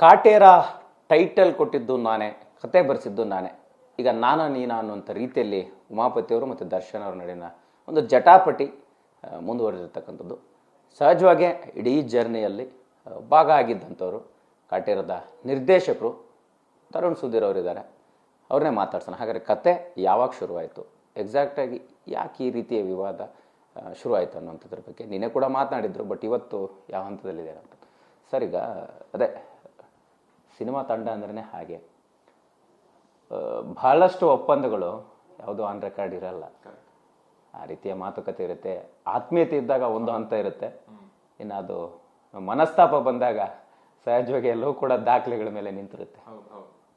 Kaatera title ಕೊಟ್ಟಿದ್ದು ನಾನೇ, ಕತೆ ಬರೆಸಿದ್ದು ನಾನೇ. ಈಗ ನಾನ ನೀನ ಅನ್ನುವಂಥ ರೀತಿಯಲ್ಲಿ ಉಮಾಪತಿಯವರು ಮತ್ತು ದರ್ಶನ್ ಅವರ ನಡುವಿನ ಒಂದು ಜಟಾಪಟಿ ಮುಂದುವರೆದಿರ್ತಕ್ಕಂಥದ್ದು. ಸಹಜವಾಗೇ ಇಡೀ ಜರ್ನಿಯಲ್ಲಿ ಭಾಗ ಆಗಿದ್ದಂಥವರು, ಕಾಟೇರದ ನಿರ್ದೇಶಕರು, ತರುಣ್ ಸುಧೀರ್ ಅವರಿದ್ದಾರೆ. ಅವ್ರನ್ನೇ ಮಾತಾಡ್ಸೋಣ. ಹಾಗಾದರೆ ಕತೆ ಯಾವಾಗ ಶುರುವಾಯಿತು? ಎಕ್ಸಾಕ್ಟಾಗಿ ಯಾಕೆ ಈ ರೀತಿಯ ವಿವಾದ ಶುರುವಾಯಿತು ಅನ್ನೋಂಥದ್ರ ಬಗ್ಗೆ ನಿನ್ನೆ ಕೂಡ ಮಾತನಾಡಿದ್ರು ಬಟ್ ಇವತ್ತು ಯಾವ ಹಂತದಲ್ಲಿದೆ ಅಂತ ಸರ್ ಈಗ ಅದೇ ಸಿನಿಮಾ ತಂಡ ಅಂದ್ರೇ ಹಾಗೆ. ಬಹಳಷ್ಟು ಒಪ್ಪಂದಗಳು ಯಾವುದೋ ಆನ್ ರೆಕಾರ್ಡ್ ಇರಲ್ಲ. ಆ ರೀತಿಯ ಮಾತುಕತೆ ಇರುತ್ತೆ. ಆತ್ಮೀಯತೆ ಇದ್ದಾಗ ಒಂದು ಹಂತ ಇರುತ್ತೆ. ಇನ್ನು ಅದು ಮನಸ್ತಾಪ ಬಂದಾಗ ಸಹಜವಾಗಿ ಎಲ್ಲವೂ ಕೂಡ ದಾಖಲೆಗಳ ಮೇಲೆ ನಿಂತಿರುತ್ತೆ.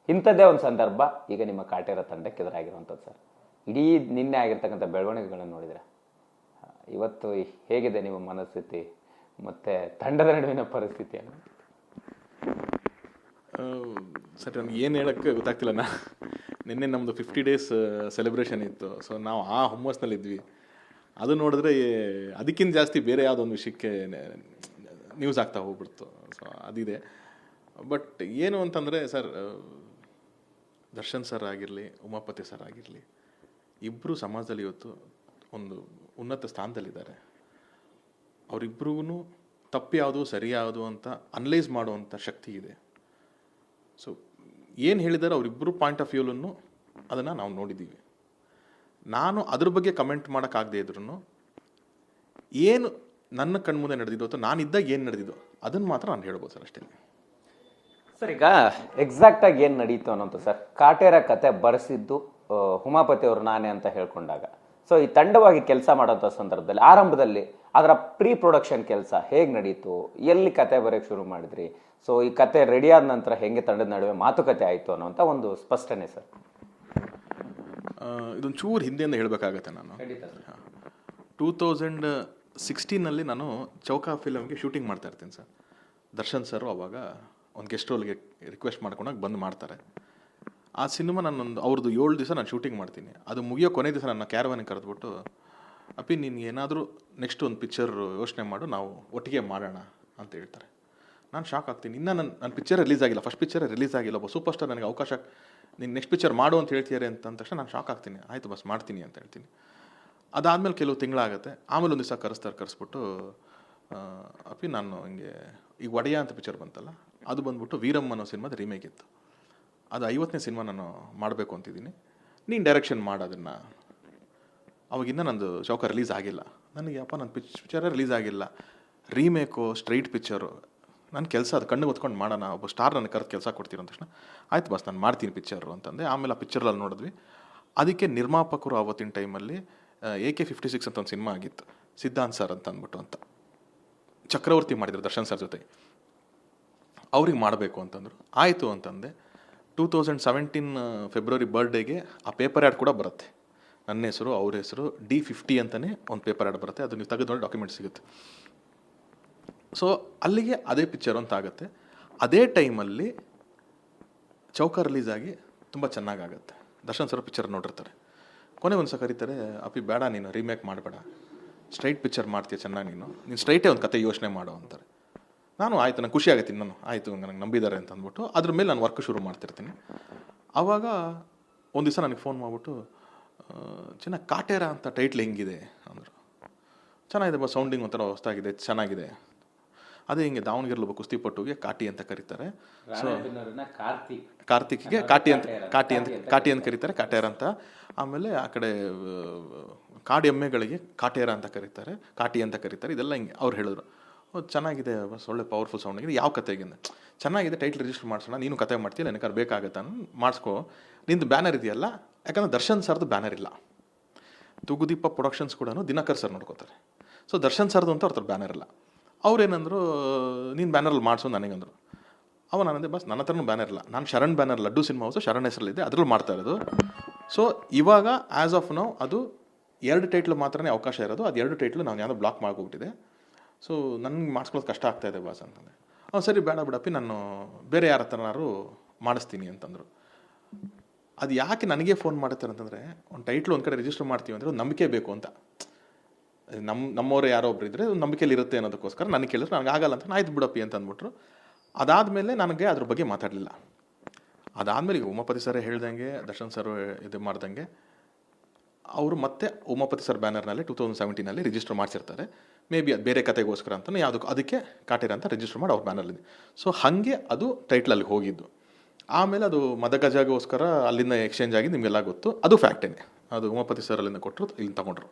ಇಂಥದ್ದೇ ಒಂದು ಸಂದರ್ಭ. ಈಗ ನಿಮ್ಮ ಕಾಟೇರ ತಂಡಕ್ಕೆ ಎದುರಾಗಿರುವಂಥದ್ದು ಸರ್. ಇಡೀ ನಿನ್ನೆ ಆಗಿರ್ತಕ್ಕಂಥ ಬೆಳವಣಿಗೆಗಳನ್ನು ನೋಡಿದ್ರೆ ಇವತ್ತು ಹೇಗಿದೆ ನಿಮ್ಮ ಮನಸ್ಥಿತಿ ಮತ್ತೆ ತಂಡದ ನಡುವಿನ ಪರಿಸ್ಥಿತಿ ಅನ್ನೋದು ಆ, ಸರಿ ನನಗೆ ಏನು ಹೇಳೋಕ್ಕೆ ಗೊತ್ತಾಗ್ತಿಲ್ಲ ನಾ. ನಿನ್ನೆ ನಮ್ಮದು ಫಿಫ್ಟಿ ಡೇಸ್ ಸೆಲೆಬ್ರೇಷನ್ ಇತ್ತು. ಸೊ ನಾವು ಆ ಹುಮ್ಮಸ್ನಲ್ಲಿದ್ವಿ ಅದು ನೋಡಿದ್ರೆ ಅದಕ್ಕಿಂತ ಜಾಸ್ತಿ ಬೇರೆ ಯಾವುದೊಂದು ವಿಷಯಕ್ಕೆ ನ್ಯೂಸ್ ಆಗ್ತಾ ಹೋಗ್ಬಿಡ್ತು. ಸೊ ಅದಿದೆ. ಬಟ್ ಏನು ಅಂತಂದರೆ ಸರ್ ದರ್ಶನ್ ಸರ್ ಆಗಿರಲಿ, ಉಮಾಪತಿ ಸರ್ ಆಗಿರಲಿ ಇಬ್ಬರು ಸಮಾಜದಲ್ಲಿ ಇವತ್ತು ಒಂದು ಉನ್ನತ ಸ್ಥಾನದಲ್ಲಿದ್ದಾರೆ. ಅವರಿಬ್ಬರಿಗೂ ತಪ್ಪು ಯಾವುದು, ಸರಿ ಅಂತ ಅನಲೈಸ್ ಮಾಡುವಂಥ ಶಕ್ತಿ ಇದೆ. ಸೊ ಏನು ಹೇಳಿದಾರೆ ಅವರಿಬ್ಬರು ಪಾಯಿಂಟ್ ಆಫ್ ವ್ಯೂಲನ್ನು ಅದನ್ನು ನಾವು ನೋಡಿದ್ದೀವಿ ನಾನು ಅದ್ರ ಬಗ್ಗೆ ಕಮೆಂಟ್ ಮಾಡೋಕ್ಕಾಗದೇ ಇದ್ರೂ ಏನು ನನ್ನ ಕಣ್ಮುಂದೆ ನಡೆದಿದ್ದು ಅಥವಾ ನಾನಿದ್ದಾಗ ಏನು ನಡೆದಿದ್ದು ಅದನ್ನು ಮಾತ್ರ ನಾನು ಹೇಳ್ಬೋದು ಸರ್ ಅಷ್ಟೇ. ಸರ್, ಈಗ ಎಕ್ಸಾಕ್ಟಾಗಿ ಏನು ನಡೀತು ಅನ್ನೋದು ಸರ್. ಕಾಟೇರ ಕತೆ ಬರೆಸಿದ್ದು ಹುಮಾಪತಿ ಅವರು ನಾನೇ ಅಂತ ಹೇಳ್ಕೊಂಡಾಗ. ಸೊ ಈ ತಂಡವಾಗಿ ಕೆಲಸ ಮಾಡೋಂಥ ಸಂದರ್ಭದಲ್ಲಿ ಆರಂಭದಲ್ಲಿ ಅದರ ಪ್ರೀ ಪ್ರೊಡಕ್ಷನ್ ಕೆಲಸ ಹೇಗೆ ನಡೀತು ಎಲ್ಲಿ ಕತೆ ಬರೋಕ್ಕೆ ಶುರು ಮಾಡಿದ್ರಿ? ಸೊ ಈ ಕತೆ ರೆಡಿ ಆದ ನಂತರ ಹೆಂಗೆ ತಂಡದ ನಡುವೆ ಮಾತುಕತೆ ಆಯಿತು ಅನ್ನೋಂಥ ಒಂದು ಸ್ಪಷ್ಟನೆ ಸರ್. ಇದೊಂದು ಚೂರು ಹಿಂದೆಯಿಂದ ಹೇಳಬೇಕಾಗತ್ತೆ ನಾನು. ಟೂ ತೌಸಂಡ್ ಸಿಕ್ಸ್ಟೀನಲ್ಲಿ ನಾನು ಚೌಕಾ ಫಿಲಮ್ಗೆ ಶೂಟಿಂಗ್ ಮಾಡ್ತಾ ಇರ್ತೀನಿ ಸರ್. ದರ್ಶನ್ ಸರ್ ಅವಾಗ ಒಂದು ಗೆಸ್ಟ್ ರೋಲ್ಗೆ ರಿಕ್ವೆಸ್ಟ್ ಮಾಡ್ಕೊಂಡಾಗ ಬಂದು ಮಾಡ್ತಾರೆ. ಆ ಸಿನಿಮಾ ನಾನೊಂದು ಅವ್ರದ್ದು ಏಳು ದಿವಸ ನಾನು ಶೂಟಿಂಗ್ ಮಾಡ್ತೀನಿ. ಅದು ಮುಗಿಯೋ ಕೊನೆ ದಿವಸ ನನ್ನ ಕ್ಯಾರವನ್ ಕರೆದ್ಬಿಟ್ಟು, ಅಪ್ಪಿ ನೀನು ಏನಾದರೂ ನೆಕ್ಸ್ಟ್ ಒಂದು ಪಿಕ್ಚರ್ ಯೋಚನೆ ಮಾಡು, ನಾವು ಒಟ್ಟಿಗೆ ಮಾಡೋಣ, ಅಂತ ಹೇಳ್ತಾರೆ. ನಾನು ಶಾಕ್ ಆಗ್ತೀನಿ. ಇನ್ನೂ ನನ್ನ ನನ್ನ ಪಿಕ್ಚರ್ ರಿಲೀಸ್ ಆಗಿಲ್ಲ. ಫಸ್ಟ್ ಪಿಕ್ಚರ್ ರಿಲೀಸ್ ಆಗಿಲ್ಲ. ಒಬ್ಬ ಸೂಪರ್ ಸ್ಟಾರ್ ನನಗೆ ಅವಕಾಶ, ನೀನು ನೆಕ್ಸ್ಟ್ ಪಿಕ್ಚರ್ ಮಾಡು ಅಂತ ಹೇಳ್ತಿದ್ದಾರೆ ಅಂತ ಅಂದ ತಕ್ಷಣ ನಾನು ಶಾಕ್ ಆಗ್ತೀನಿ. ಆಯಿತು ಬಸ್ ಮಾಡ್ತೀನಿ, ಅಂತ ಹೇಳ್ತೀನಿ. ಅದಾದಮೇಲೆ ಕೆಲವು ತಿಂಗಳಾಗುತ್ತೆ. ಆಮೇಲೆ ಒಂದು ದಿವಸ ಕರೆಸ್ತಾರೆ, ಕರೆಸ್ಬಿಟ್ಟು ಅಪ್ಪಿ, ನಾನು ಹಿಂಗೆ ಈಗ ಒಡೆಯ ಅಂತ ಪಿಕ್ಚರ್ ಬಂತಲ್ಲ, ಅದು ಬಂದ್ಬಿಟ್ಟು ವೀರಮ್ಮ ಅನ್ನೋ ಸಿನಿಮಾದ ರೀಮೇಕ್ ಇತ್ತು. ಅದು ಐವತ್ತನೇ ಸಿನಿಮಾ ನಾನು ಮಾಡಬೇಕು ಅಂತಿದ್ದೀನಿ. ನೀನು ಡೈರೆಕ್ಷನ್ ಮಾಡು ಅದನ್ನು. ಅವಾಗಿಂದ ನಂದು ಚೌಕ ರಿಲೀಸ್ ಆಗಿಲ್ಲ. ನನಗೆ ಅಪ್ಪ ನನ್ನ ಪಿಚ್ ಪಿಕ್ಚರೇ ರಿಲೀಸ್ ಆಗಿಲ್ಲ. ರೀಮೇಕು ಸ್ಟ್ರೈಟ್ ಪಿಕ್ಚರು ನನ್ನ ಕೆಲಸ ಅದು ಕಣ್ಣು ಹೊತ್ಕೊಂಡು ಮಾಡೋಣ, ಒಬ್ಬ ಸ್ಟಾರ್ ನನಗೆ ಕರೆದು ಕೆಲಸ ಕೊಡ್ತೀರ ತಕ್ಷಣ, ಆಯ್ತು ಬಸ್ ನಾನು ಮಾಡ್ತೀನಿ ಪಿಕ್ಚರು ಅಂತಂದೆ. ಆಮೇಲೆ ಆ ಪಿಕ್ಚರಲ್ಲಿ ನೋಡಿದ್ವಿ. ಅದಕ್ಕೆ ನಿರ್ಮಾಪಕರು ಆವತ್ತಿನ ಟೈಮಲ್ಲಿ ಎ ಕೆ ಫಿಫ್ಟಿ ಸಿಕ್ಸ್ ಅಂತ ಒಂದು ಸಿನಿಮಾ ಆಗಿತ್ತು. ಸಿದ್ಧಾಂತ್ ಸರ್ ಅಂತ ಅಂದ್ಬಿಟ್ಟು ಅಂತ. ಚಕ್ರವರ್ತಿ ಮಾಡಿದ್ರು ದರ್ಶನ್ ಸರ್ ಜೊತೆ. ಅವ್ರಿಗೆ ಮಾಡಬೇಕು ಅಂತಂದರು. ಆಯಿತು ಅಂತಂದೆ. ಟೂ ತೌಸಂಡ್ ಸೆವೆಂಟೀನ್ ಫೆಬ್ರವರಿ ಬರ್ಡೇಗೆ ಆ ಪೇಪರ್ ಆ್ಯಡ್ ಕೂಡ ಬರುತ್ತೆ. ನನ್ನ ಹೆಸರು, ಅವ್ರ ಹೆಸರು ಡಿ ಫಿಫ್ಟಿ ಅಂತಲೇ ಒಂದು ಪೇಪರ್ ಆ್ಯಡ್ ಬರುತ್ತೆ. ಅದು ನೀವು ತೆಗೆದು ಡಾಕ್ಯುಮೆಂಟ್ ಸಿಗುತ್ತೆ. ಸೊ ಅಲ್ಲಿಗೆ ಅದೇ ಪಿಕ್ಚರ್ ಅಂತ ಆಗುತ್ತೆ. ಅದೇ ಟೈಮಲ್ಲಿ ಚೌಕ ರಿಲೀಸ್ ಆಗಿ ತುಂಬ ಚೆನ್ನಾಗಾಗುತ್ತೆ. ದರ್ಶನ್ ಸರ್ ಪಿಕ್ಚರ್ ನೋಡಿರ್ತಾರೆ. ಕೊನೆ ಒಂದು ಸಹ ಕರೀತಾರೆ, ಅಪ್ಪಿ, ಬೇಡ ನೀನು ರೀಮೇಕ್ ಮಾಡಬೇಡ. ಸ್ಟ್ರೈಟ್ ಪಿಕ್ಚರ್ ಮಾಡ್ತೀಯ ಚೆನ್ನಾಗಿ ನೀನು. ನೀನು ಸ್ಟ್ರೈಟೇ ಒಂದು ಕತೆ ಯೋಚನೆ ಮಾಡು ಅಂತಾರೆ. ನಾನು ಆಯಿತು ನಂಗೆ ಖುಷಿ ಆಗತ್ತೀನಿ ನಾನು ಆಯಿತು ನನಗೆ ನಂಬಿದ್ದಾರೆ ಅಂತ ಅಂದ್ಬಿಟ್ಟು ಅದ್ರ ಮೇಲೆ ನಾನು ವರ್ಕ್ ಶುರು ಮಾಡ್ತಿರ್ತೀನಿ. ಆವಾಗ ಒಂದು ದಿವಸ ನನಗೆ ಫೋನ್ ಮಾಡಿಬಿಟ್ಟು ಚೆನ್ನಾಗಿ ಕಾಟೇರ ಅಂತ ಟೈಟ್ಲ್ ಹೆಂಗಿದೆ? ಅಂದರು. ಚೆನ್ನಾಗಿದೆ ಬಾ ಸೌಂಡಿಂಗ್ ಒಂಥರ ಹೊಸ್ತಾಗಿದೆ ಚೆನ್ನಾಗಿದೆ. ಅದೇ ಹಿಂಗೆ ದಾವಣಗೆರೆಲಿ ಕುಸ್ತಿಪಟ್ಟುಗೆ ಕಾಟಿ ಅಂತ ಕರೀತಾರೆ. ಸೊ ಕಾರ್ತಿಕ್. ಕಾರ್ತಿಕ್ಗೆ ಕಾಟಿ ಅಂತ ಕಾಟಿ ಅಂತ ಕಾಟಿ ಅಂತ ಕರೀತಾರೆ. ಕಾಟೇರ ಅಂತ. ಆಮೇಲೆ ಆ ಕಡೆ ಆ, ಕಾಡು ಎಮ್ಮೆಗಳಿಗೆ ಕಾಟೇರ ಅಂತ ಕರೀತಾರೆ ಕಾಟಿ ಅಂತ ಕರೀತಾರೆ ಇದೆಲ್ಲ ಹಿಂಗೆ ಅವ್ರು ಹೇಳಿದ್ರು. ಚೆನ್ನಾಗಿದೆ ಒಳ್ಳೆ ಪವರ್ಫುಲ್ ಸೌಂಡ್ ಆಗಿದೆ. ಯಾವ ಕತೆಗೆ ಅಂದೆ. ಚೆನ್ನಾಗಿದೆ ಟೈಟ್ಲ್ ರಿಜಿಸ್ಟರ್ ಮಾಡಿಸೋಣ, ನೀನು ಕತೆ ಮಾಡ್ತೀಯಲ್ಲ ನನಗೆ ಬೇಕಾಗತ್ತೆ ನಾನು ಮಾಡಿಸ್ಕೊ. ನಿಂದು ಬ್ಯಾನರ್ ಇದೆಯಲ್ಲ, ಯಾಕಂದ್ರೆ ದರ್ಶನ್ ಸರ್ದು ಬ್ಯಾನರ್ ಇಲ್ಲ. ತುಗುದೀಪ ಪ್ರೊಡಕ್ಷನ್ಸ್ ಕೂಡ ದಿನಕರ್ ಸರ್ ನೋಡ್ಕೋತಾರೆ. ಸೊ ದರ್ಶನ್ ಸರ್ದು ಅಂತ ಅವ್ರ ಬ್ಯಾನರ್ ಇಲ್ಲ. ಅವ್ರೇನಂದ್ರು, ನೀನು ಬ್ಯಾನರಲ್ಲಿ ಮಾಡಿಸು ನನಗಂದ್ರು ಅವ ನಾನಂದೆ ಬಸ್, ನನ್ನ ಹತ್ರನೂ ಬ್ಯಾನರ್ ಇಲ್ಲ. ನಾನು Sharan banner Laddu cinema house Sharan ಹೆಸರಲ್ಲಿದೆ ಅದರಲ್ಲೂ ಮಾಡ್ತಾ ಇರೋದು. ಸೊ ಇವಾಗ ಆ್ಯಸ್ ಆಫ್ ನೌ ಅದು ಎರಡು ಟೈಟ್ಲು ಮಾತ್ರನೇ ಅವಕಾಶ ಇರೋದು. ಅದು ಎರಡು ಟೈಟ್ಲು ನಾನು ಯಾವುದೋ ಬ್ಲಾಕ್ ಮಾಡ್ಕೊಬಿಟ್ಟಿದೆ. ಸೊ ನನಗೆ ಮಾಡಿಸ್ಕೊಳ್ಳೋದು ಕಷ್ಟ ಆಗ್ತಾ ಇದೆ ಬಾಸ್ ಅಂತಂದೆ ಅವ್ನು ಸರಿ, ಬೇಡ ಬಿಡಪ್ಪಿ, ನಾನು ಬೇರೆ ಯಾರ ಹತ್ರನಾರು ಮಾಡಿಸ್ತೀನಿ ಅಂತಂದರು. ಅದು ಯಾಕೆ ನನಗೆ ಫೋನ್ ಮಾಡ್ತಾರೆ ಅಂತಂದರೆ, ಒಂದು ಟೈಟ್ಲು ಒಂದು ಕಡೆ ರಿಜಿಸ್ಟರ್ ಮಾಡ್ತೀವಿ ಅಂದರೆ ಒಂದು ನಂಬಿಕೆ ಬೇಕು ಅಂತ. ನಮ್ಮ ನಮ್ಮವ್ರು ಯಾರೋ ಒಬ್ರು ಇದ್ದರೆ ಒಂದು ನಂಬಿಕೆಯಲ್ಲಿ ಇರುತ್ತೆ ಅನ್ನೋದಕ್ಕೋಸ್ಕರ ನನಗೆ ಕೇಳಿದ್ರೆ ನನಗೆ ಆಗಲ್ಲ ಅಂತ ಆಯ್ತು ಬಿಡಪ್ಪಿ ಅಂತ ಅಂದ್ಬಿಟ್ರು. ಅದಾದಮೇಲೆ ನನಗೆ ಅದ್ರ ಬಗ್ಗೆ ಮಾತಾಡಲಿಲ್ಲ. ಅದಾದಮೇಲೆ ಈಗ ಉಮಾಪತಿ ಸರ್ ಹೇಳ್ದಂಗೆ, ದರ್ಶನ್ ಸರ್ ಇದು ಮಾಡ್ದಂಗೆ ಅವರು ಮತ್ತೆ ಉಮಾಪತಿ ಸರ್ ಬ್ಯಾನರ್ನಲ್ಲಿ ಟೂ ತೌಸಂಡ್ ಸೆವೆಂಟೀನಲ್ಲಿ ರಿಜಿಸ್ಟರ್ ಮಾಡಿಸಿರ್ತಾರೆ. ಮೇ ಬಿ ಅದು ಬೇರೆ ಕತೆಗೋಸ್ಕರ ಅಂತ ಯಾವುದಕ್ಕೆ ಅದಕ್ಕೆ ಕಾಟೇರ ಅಂತ ರಿಜಿಸ್ಟರ್ ಮಾಡಿ ಅವ್ರ ಬ್ಯಾನರ್ಲಿದೆ ಸೊ ಹಾಗೆ ಅದು ಟೈಟ್ಲಲ್ಲಿ ಹೋಗಿದ್ದು. ಆಮೇಲೆ ಅದು ಮದಗಜಗೋಸ್ಕರ ಅಲ್ಲಿಂದ ಎಕ್ಸ್ಚೇಂಜ್ ಆಗಿ ನಿಮಗೆಲ್ಲ ಗೊತ್ತು. ಅದು ಫ್ಯಾಕ್ಟೇನೆ ಅದು ಉಮಾಪತಿ ಸರ್ ಅಲ್ಲಿಂದ ಕೊಟ್ಟರು ಇಲ್ಲಿ ತಗೊಂಡ್ರು.